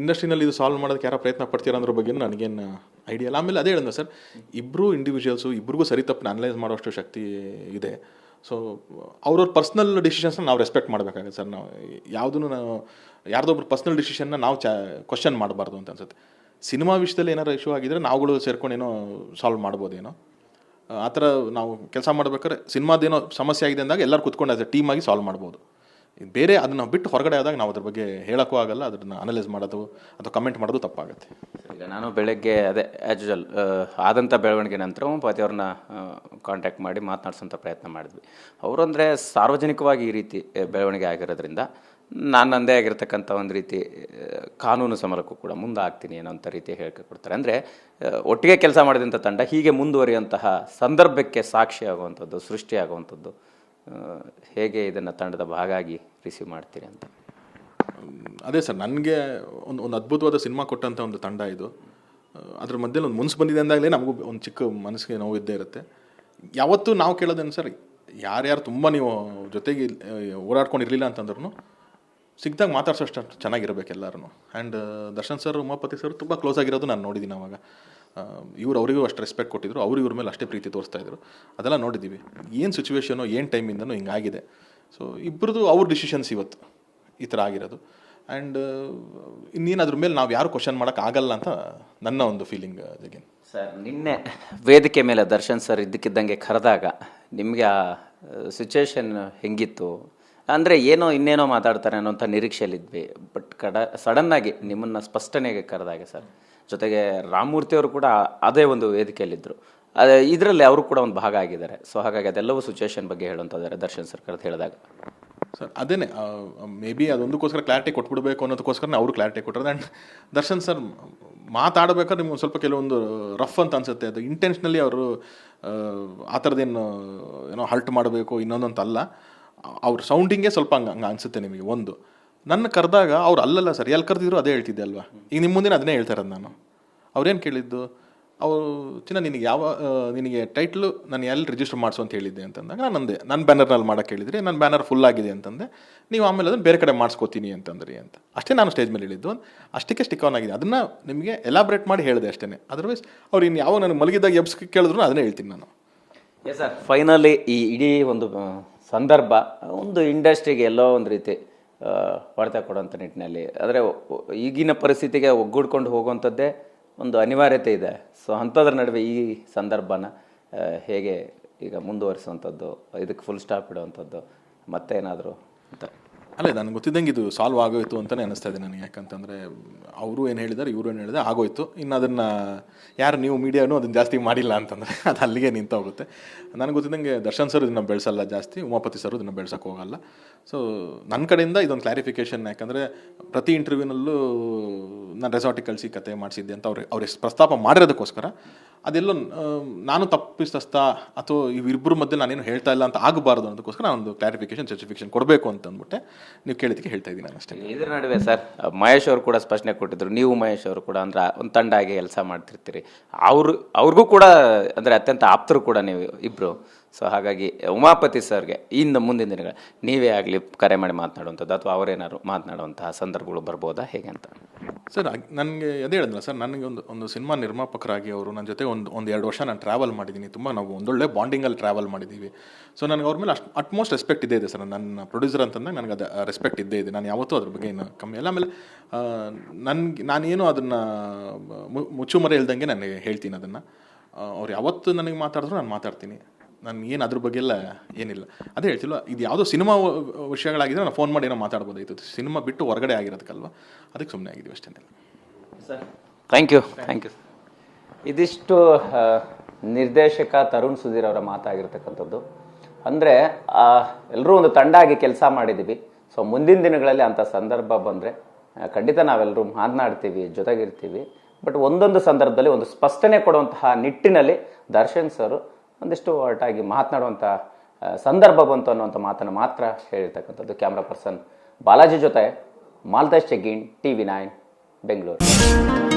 ಇಂಡಸ್ಟ್ರಿನಲ್ಲಿ ಇದು ಸಾಲ್ವ್ ಮಾಡೋದಕ್ಕೆ ಯಾರೋ ಪ್ರಯತ್ನ ಪಡ್ತೀರಾ ಅನ್ನೋ ಬಗ್ಗೆ ನನಗೇನು ಐಡಿಯಾ ಇಲ್ಲ. ಆಮೇಲೆ ಅದೇ ಹೇಳಿದ್ನ ಸರ್ ಇಬ್ಬರು ಇಂಡಿವಿಜುವಲ್ಸು ಇಬ್ರಿಗೂ ಸರಿ ತಪ್ಪು ಅನಲೈಸ್ ಮಾಡೋಷ್ಟು ಶಕ್ತಿ ಇದೆ. ಸೊ ಅವ್ರವ್ರ ಪರ್ಸ್ನಲ್ ಡಿಸಿಷನ್ಸ್ನ ನಾವು ರೆಸ್ಪೆಕ್ಟ್ ಮಾಡಬೇಕಾಗುತ್ತೆ ಸರ್. ನಾವು ಯಾವುದನ್ನು ನಾವು ಯಾರ್ದೊಬ್ರು ಪರ್ಸ್ನಲ್ ಡಿಸಿಷನ್ನ ನಾವು ಚ ಕ್ವಶನ್ ಮಾಡಬಾರ್ದು ಅಂತ ಅನ್ಸುತ್ತೆ. ಸಿನಿಮಾ ವಿಷಯದಲ್ಲಿ ಏನಾರು ಇಶ್ಯೂ ಆಗಿದ್ರೆ ನಾವುಗಳು ಸೇರ್ಕೊಂಡು ಏನೋ ಸಾಲ್ವ್ ಮಾಡ್ಬೋದೇನೋ. ಆ ಥರ ನಾವು ಕೆಲಸ ಮಾಡ್ಬೇಕಾದ್ರೆ ಸಿನಿಮಾದೇನೋ ಸಮಸ್ಯೆ ಆಗಿದೆ ಅಂದಾಗ ಎಲ್ಲರೂ ಕುತ್ಕೊಂಡು ಆಸ್ ಟೀಮ್ ಆಗಿ ಸಾಲ್ವ್ ಮಾಡ್ಬೋದು. ಬೇರೆ ಅದನ್ನು ಬಿಟ್ಟು ಹೊರಗಡೆ ಆದಾಗ ನಾವು ಅದ್ರ ಬಗ್ಗೆ ಹೇಳೋಕ್ಕೂ ಆಗಲ್ಲ, ಅದನ್ನು ಅನಲೈಸ್ ಮಾಡೋದು ಅಥವಾ ಕಮೆಂಟ್ ಮಾಡೋದು ತಪ್ಪಾಗುತ್ತೆ. ಈಗ ನಾನು ಬೆಳಗ್ಗೆ ಅದೇ ಆ್ಯಸ್ ಯೂಶಲ್ ಆದಂಥ ಬೆಳವಣಿಗೆ ನಂತರ ಅವ್ರನ್ನ ಕಾಂಟ್ಯಾಕ್ಟ್ ಮಾಡಿ ಮಾತನಾಡ್ಸೋಂಥ ಪ್ರಯತ್ನ ಮಾಡಿದ್ವಿ. ಅವರು ಅಂದರೆ ಸಾರ್ವಜನಿಕವಾಗಿ ಈ ರೀತಿ ಬೆಳವಣಿಗೆ ಆಗಿರೋದ್ರಿಂದ ನಾನು ಆಗಿರ್ತಕ್ಕಂಥ ಒಂದು ರೀತಿ ಕಾನೂನು ಸಮರಕ್ಕೂ ಕೂಡ ಮುಂದೆ ಆಗ್ತೀನಿ ಅನ್ನೋ ಅಂಥ ರೀತಿ ಹೇಳಿಕೆ ಕೊಡ್ತಾರೆ. ಅಂದರೆ ಒಟ್ಟಿಗೆ ಕೆಲಸ ಮಾಡಿದಂಥ ತಂಡ ಹೀಗೆ ಮುಂದುವರಿಯುವಂತಹ ಸಂದರ್ಭಕ್ಕೆ ಸಾಕ್ಷಿ ಆಗುವಂಥದ್ದು ಸೃಷ್ಟಿಯಾಗುವಂಥದ್ದು ಹೇಗೆ ಇದನ್ನು ತಂಡದ ಭಾಗ ಆಗಿ ರಿಸೀವ್ ಮಾಡ್ತೀರಿ ಅಂತ? ಅದೇ ಸರ್, ನನಗೆ ಒಂದು ಒಂದು ಅದ್ಭುತವಾದ ಸಿನಿಮಾ ಕೊಟ್ಟಂಥ ಒಂದು ತಂಡ ಇದು. ಅದ್ರ ಮಧ್ಯದಲ್ಲಿ ಒಂದು ಮುನ್ಸು ಬಂದಿದೆ ಅಂದಾಗಲೇ ನಮಗೂ ಒಂದು ಚಿಕ್ಕ ಮನಸ್ಸಿಗೆ ನೋವು ಇದ್ದೇ ಇರುತ್ತೆ. ಯಾವತ್ತೂ ನಾವು ಕೇಳೋದೇನು ಸರ್, ಯಾರ್ಯಾರು ತುಂಬ ನೀವು ಜೊತೆಗೆ ಓಡಾಡ್ಕೊಂಡಿರಲಿಲ್ಲ ಅಂತಂದ್ರೂ ಸಿಕ್ಕಿದಾಗ ಮಾತಾಡ್ಸೋಷ್ಟು ಚೆನ್ನಾಗಿರ್ಬೇಕು ಎಲ್ಲರೂ and Darshan sir Umapathi sir ತುಂಬ ಕ್ಲೋಸ್ ಆಗಿರೋದು ನಾನು ನೋಡಿದ್ದೀನಿ ಅವಾಗ. ಇವ್ರು ಅವರಿಗೂ ಅಷ್ಟು ರೆಸ್ಪೆಕ್ಟ್ ಕೊಟ್ಟಿದ್ರು, ಅವರು ಇವ್ರ ಮೇಲೆ ಅಷ್ಟೇ ಪ್ರೀತಿ ತೋರಿಸ್ತಾ ಇದ್ರು. ಅದೆಲ್ಲ ನೋಡಿದ್ದೀವಿ ಏನು ಸಿಚುವೇಶನು ಏನು ಟೈಮಿಂದನೂ ಹಿಂಗಾಗಿದೆ ಸೊ ಇಬ್ಬರದು ಅವ್ರ ಡಿಸಿಷನ್ಸ್ ಇವತ್ತು ಈ ಥರ ಆಗಿರೋದು. ಆ್ಯಂಡ್ ಇನ್ನೇನು ಅದ್ರ ಮೇಲೆ ನಾವು ಯಾರು ಕ್ವಶನ್ ಮಾಡೋಕ್ಕಾಗಲ್ಲ ಅಂತ ನನ್ನ ಒಂದು ಫೀಲಿಂಗ್ ಜಗನ್. ಸರ್ ನಿನ್ನೆ ವೇದಿಕೆ ಮೇಲೆ ದರ್ಶನ್ ಸರ್ ಇದ್ದಕ್ಕಿದ್ದಂಗೆ ಕರೆದಾಗ ನಿಮಗೆ ಆ ಸಿಚುವೇಶನ್ ಹೆಂಗಿತ್ತು? ಅಂದರೆ ಏನೋ ಇನ್ನೇನೋ ಮಾತಾಡ್ತಾರೆ ಅನ್ನೋಂಥ ನಿರೀಕ್ಷೆಯಲ್ಲಿದ್ವಿ. ಬಟ್ ಕಡ, ಸಡನ್ನಾಗಿ ನಿಮ್ಮನ್ನು ಸ್ಪಷ್ಟನೆಗೆ ಕರೆದಾಗೆ ಸರ್. ಜೊತೆಗೆ ರಾಮಮೂರ್ತಿಯವರು ಕೂಡ ಅದೇ ಒಂದು ವೇದಿಕೆಯಲ್ಲಿದ್ದರು ಅದೇ ಇದರಲ್ಲಿ ಅವರು ಕೂಡ ಒಂದು ಭಾಗ ಆಗಿದ್ದಾರೆ. ಸೊ ಹಾಗಾಗಿ ಅದೆಲ್ಲವೂ ಸಿಚುವೇಶನ್ ಬಗ್ಗೆ ಹೇಳುವಂಥದ್ದಾರೆ ದರ್ಶನ್ ಸರ್ ಕರೆದು ಹೇಳಿದಾಗ. ಸರ್, ಅದೇನೆ ಮೇ ಬಿ ಅದೊಂದಕ್ಕೋಸ್ಕರ ಕ್ಲಾರಿಟಿ ಕೊಟ್ಬಿಡ್ಬೇಕು ಅನ್ನೋದಕ್ಕೋಸ್ಕರ ಅವರು ಕ್ಲಾರಿಟಿ ಕೊಟ್ಟರು ಆ್ಯಂಡ್ ದರ್ಶನ್ ಸರ್ ಮಾತಾಡ್ಬೇಕಾದ್ರೆ ನಿಮ್ಗೆ ಸ್ವಲ್ಪ ಕೆಲವೊಂದು ರಫ್ ಅಂತ ಅನ್ಸುತ್ತೆ. ಅದು ಇಂಟೆನ್ಷನಲಿ ಅವರು, ಆ ಥರದ್ದೇನು ಏನೋ ಹಲ್ಟ್ ಮಾಡಬೇಕು ಇನ್ನೊಂದಂತ ಅಲ್ಲ ಅವ್ರ ಸೌಂಡಿಂಗೇ ಸ್ವಲ್ಪ ಹಂಗೆ ಹಂಗೆ ಅನಿಸುತ್ತೆ ನಿಮಗೆ, ಒಂದು. ನನ್ನ ಕರೆದಾಗ ಅವ್ರು ಅಲ್ಲಲ್ಲ ಸರ್, ಎಲ್ಲಿ ಕರೆದಿದ್ರು ಅದೇ ಹೇಳ್ತಿದ್ದೆ ಅಲ್ವಾ? ಈಗ ನಿಮ್ಮ ಮುಂದೆ ಅದನ್ನೇ ಹೇಳ್ತಾ ನಾನು. ಅವ್ರೇನು ಕೇಳಿದ್ದು? ಅವರು, ಚಿನ್ನ ನಿನಗೆ ಯಾವ ನಿನಗೆ ಟೈಟ್ಲು ನಾನು ಎಲ್ಲಿ ರಿಜಿಸ್ಟರ್ ಮಾಡಿಸು ಅಂತ ಹೇಳಿದ್ದೆ ಅಂತಂದಾಗ ನಾನು ಅಂದೆ, ನನ್ನ ಬ್ಯಾನರ್ನಲ್ಲಿ ಮಾಡೋಕ್ಕೆ ಹೇಳಿದ್ರಿ, ನನ್ನ ಬ್ಯಾನರ್ ಫುಲ್ ಆಗಿದೆ ಅಂತಂದೆ. ನೀವು ಆಮೇಲೆ ಅದನ್ನು ಬೇರೆ ಕಡೆ ಮಾಡಿಸ್ಕೋತೀನಿ ಅಂತಂದ್ರಿ ಅಂತ. ಅಷ್ಟೇ ನಾನು ಸ್ಟೇಜ್ ಮೇಲೆ ಹೇಳಿದ್ದು. ಅಷ್ಟಕ್ಕೆ ಸ್ಟಿಕ್ ಆನ್ ಆಗಿದೆ. ಅದನ್ನು ನಿಮಗೆ ಎಲಾಬ್ರೇಟ್ ಮಾಡಿ ಹೇಳಿದೆ ಅಷ್ಟೇ ಅದರ್ವೈಸ್ ಅವ್ರು ಇನ್ನು ಯಾವ, ನನಗೆ ಮಲಗಿದಾಗ ಎಬ್ಸ್ ಕೇಳಿದ್ರು, ಅದನ್ನೇ ಹೇಳ್ತೀನಿ ನಾನು. ಎಸ್ ಸರ್ ಫೈನಲಿ ಈ ಇಡೀ ಒಂದು ಸಂದರ್ಭ, ಒಂದು ಇಂಡಸ್ಟ್ರಿಗೆ ಎಲ್ಲೋ ಒಂದು ರೀತಿ ಹೊಡೆತ ಕೊಡುವಂಥ ನಿಟ್ಟಿನಲ್ಲಿ. ಆದರೆ ಈಗಿನ ಪರಿಸ್ಥಿತಿಗೆ ಒಗ್ಗೂಡ್ಕೊಂಡು ಹೋಗುವಂಥದ್ದೇ ಒಂದು ಅನಿವಾರ್ಯತೆ ಇದೆ. ಸೊ ಅಂಥದ್ರ ನಡುವೆ ಈ ಸಂದರ್ಭನ ಹೇಗೆ ಈಗ ಮುಂದುವರಿಸುವಂಥದ್ದು, ಇದಕ್ಕೆ ಫುಲ್ ಸ್ಟಾಪ್ ಇಡುವಂಥದ್ದು, ಮತ್ತೇನಾದರೂ ಅಂತ. ಅಲ್ಲ ನನಗೆ ಗೊತ್ತಿದ್ದಂಗೆ ಇದು ಸಾಲ್ವ್ ಆಗೋಯ್ತು ಅಂತಲೇ ಅನಿಸ್ತಾ ಇದೆ ನನಗೆ. ಯಾಕಂತಂದರೆ, ಅವರು ಏನು ಹೇಳಿದ್ದಾರೆ ಇವರು ಏನು ಹೇಳಿದ್ದಾರೆ ಆಗೋಯ್ತು. ಇನ್ನು ಅದನ್ನು ಯಾರು ನೀವು ಮೀಡಿಯಾನು ಅದನ್ನು ಜಾಸ್ತಿ ಮಾಡಿಲ್ಲ ಅಂತಂದರೆ ಅದು ಅಲ್ಲಿಗೆ ಹೋಗುತ್ತೆ. ನನಗೆ ಗೊತ್ತಿದ್ದಂಗೆ ದರ್ಶನ್ ಸರ್ ಇದನ್ನು ಬೆಳೆಸಲ್ಲ ಜಾಸ್ತಿ, ಉಮಾಪತಿ ಸರ್ ಇದನ್ನು ಬೆಳ್ಸೋಕೆ ಹೋಗಲ್ಲ. ಸೊ ನನ್ನ ಕಡೆಯಿಂದ ಇದೊಂದು ಕ್ಲಾರಿಫಿಕೇಷನ್ ಯಾಕಂದರೆ ಪ್ರತಿ ಇಂಟರ್ವ್ಯೂನಲ್ಲೂ ನಾನು ರೆಸಾರ್ಟಿಗೆ ಕಳಿಸಿ ಕತೆ ಮಾಡಿಸಿದ್ದೆ ಅಂತ ಅವ್ರಿಗೆ ಅವ್ರಿಗೆ ಪ್ರಸ್ತಾಪ ಮಾಡಿರೋದಕ್ಕೋಸ್ಕರ. ಅದೆಲ್ಲೋ ನಾನು ತಪ್ಪಿಸ್ತಾ ಅಥವಾ ಇವಿಬ್ಬರ ಮಧ್ಯೆ ನಾನೇನು ಹೇಳ್ತಾ ಇಲ್ಲ ಅಂತ ಆಗಬಾರ್ದು ಅನ್ನೋದಕ್ಕೋಸ್ಕರ ಒಂದು ಕ್ಲಾರಿಫಿಕೇಶನ್ ಸರ್ಟಿಫಿಕೇಷನ್ ಕೊಡಬೇಕು ಅಂತ ಅಂದ್ಬಿಟ್ಟೆ ನೀವು ಕೇಳಿದ್ದಕ್ಕೆ ಹೇಳ್ತಾ ಇದ್ದೀನಿ ನಾನು ಅಷ್ಟೇ. ಇದ್ರ ನಡುವೆ ಸರ್, ಮಹೇಶ್ ಅವರು ಕೂಡ ಸ್ಪಷ್ಟನೆ ಕೊಟ್ಟಿದ್ರು. ನೀವು ಮಹೇಶ್ ಅವರು ಕೂಡ ಅಂದ್ರೆ ಒಂದು ತಂಡ ಆಗಿ ಕೆಲಸ ಮಾಡ್ತಿರ್ತೀರಿ. ಅವರು ಅವ್ರಿಗೂ ಕೂಡ ಅಂದರೆ ಅತ್ಯಂತ ಆಪ್ತರು ಕೂಡ ನೀವು ಇಬ್ಬರು ಸೊ ಹಾಗಾಗಿ ಉಮಾಪತಿ ಸರ್ಗೆ ಇಂದ ಮುಂದಿನ ದಿನಗಳ ನೀವೇ ಆಗಲಿ ಕರೆ ಮಾಡಿ ಮಾತನಾಡುವಂಥದ್ದು ಅಥವಾ ಅವರೇನಾದ್ರು ಮಾತನಾಡುವಂತಹ ಸಂದರ್ಭಗಳು ಬರ್ಬೋದಾ? ಹೇಗೆ ಅಂತ. ಸರ್ ನನಗೆ ಅದೇ ಹೇಳಿದ್ನಲ್ಲ ಸರ್, ನನಗೆ ಒಂದು ಒಂದು ಸಿನಿಮಾ ನಿರ್ಮಾಪಕರಾಗಿ ಅವರು ನನ್ನ ಜೊತೆ ಒಂದು ಒಂದು ಎರಡು ವರ್ಷ ನಾನು ಟ್ರಾವೆಲ್ ಮಾಡಿದ್ದೀನಿ. ತುಂಬ ನಾವು ಒಂದೊಳ್ಳೆ ಬಾಂಡಿಂಗಲ್ಲಿ ಟ್ರಾವೆಲ್ ಮಾಡಿದ್ದೀವಿ. ಸೊ ನನಗೆ ಅವ್ರ ಮೇಲೆ ಅಷ್ಟು ಅಟ್ಮೋಸ್ಟ್ ರೆಸ್ಪೆಕ್ಟ್ ಇದೆ ಇದೆ ಸರ್. ನನ್ನ ಪ್ರೊಡ್ಯೂಸರ್ ಅಂತಂದಾಗ ನನಗೆ ಅದು ರೆಸ್ಪೆಕ್ಟ್ ಇದ್ದೇ ಇದೆ. ನಾನು ಯಾವತ್ತೂ ಅದ್ರ ಬಗ್ಗೆ ಏನು ಕಮ್ಮಿ ಇಲ್ಲ ಆಮೇಲೆ ನನಗೆ, ನಾನೇನು ಅದನ್ನು ಮುಚ್ಚುಮರೆ ಇಲ್ದಂಗೆ ನಾನು ಹೇಳ್ತೀನಿ ಅದನ್ನು. ಅವ್ರು ಯಾವತ್ತು ನನಗೆ ಮಾತಾಡಿದ್ರು ನಾನು ಮಾತಾಡ್ತೀನಿ. ನಾನು ಏನು ಅದ್ರ ಬಗ್ಗೆ ಎಲ್ಲ ಏನಿಲ್ಲ. ಅದೇ ಹೇಳ್ತಿಲ್ಲ ಇದು ಯಾವುದೋ ಸಿನಿಮಾ ವಿಷಯಗಳಾಗಿದ್ರೆ ನಾನು ಫೋನ್ ಮಾಡಿ ಏನೋ ಮಾತಾಡ್ಬೋದಾಯ್ತು. ಸಿನಿಮಾ ಬಿಟ್ಟು ಹೊರಗಡೆ ಆಗಿರೋದಕ್ಕಲ್ವ? ಅದಕ್ಕೆ ಸುಮ್ಮನೆ ಆಗಿದ್ದೀವಿ ಅಷ್ಟೇ sir. Thank you thank you ಇದಿಷ್ಟು ನಿರ್ದೇಶಕ ತರುಣ್ ಸುಧೀರ್ ಅವರ ಮಾತಾಗಿರ್ತಕ್ಕಂಥದ್ದು. ಅಂದರೆ ಎಲ್ಲರೂ ಒಂದು ತಂಡ ಆಗಿ ಕೆಲಸ ಮಾಡಿದ್ದೀವಿ ಸೊ ಮುಂದಿನ ದಿನಗಳಲ್ಲಿ ಅಂಥ ಸಂದರ್ಭ ಬಂದರೆ ಖಂಡಿತ ನಾವೆಲ್ಲರೂ ಮಾತನಾಡ್ತೀವಿ ಜೊತೆಗಿರ್ತೀವಿ. ಬಟ್ ಒಂದೊಂದು ಸಂದರ್ಭದಲ್ಲಿ ಒಂದು ಸ್ಪಷ್ಟನೆ ಕೊಡುವಂತಹ ನಿಟ್ಟಿನಲ್ಲಿ ದರ್ಶನ್ ಸರ್ ಒಂದಿಷ್ಟು ಹೊರಟಾಗಿ ಮಾತನಾಡುವಂಥ ಸಂದರ್ಭ ಬಂತು ಅನ್ನುವಂಥ ಮಾತನ್ನು ಮಾತ್ರ ಹೇಳಿರ್ತಕ್ಕಂಥದ್ದು ಕ್ಯಾಮ್ರಾ ಪರ್ಸನ್ ಬಾಲಾಜಿ ಜೊತೆ ಮಾಲ್ತೇಶ್ ಚೆಗ್ಗಿನ್ ಟಿ ವಿ ನೈನ್, ಬೆಂಗಳೂರು.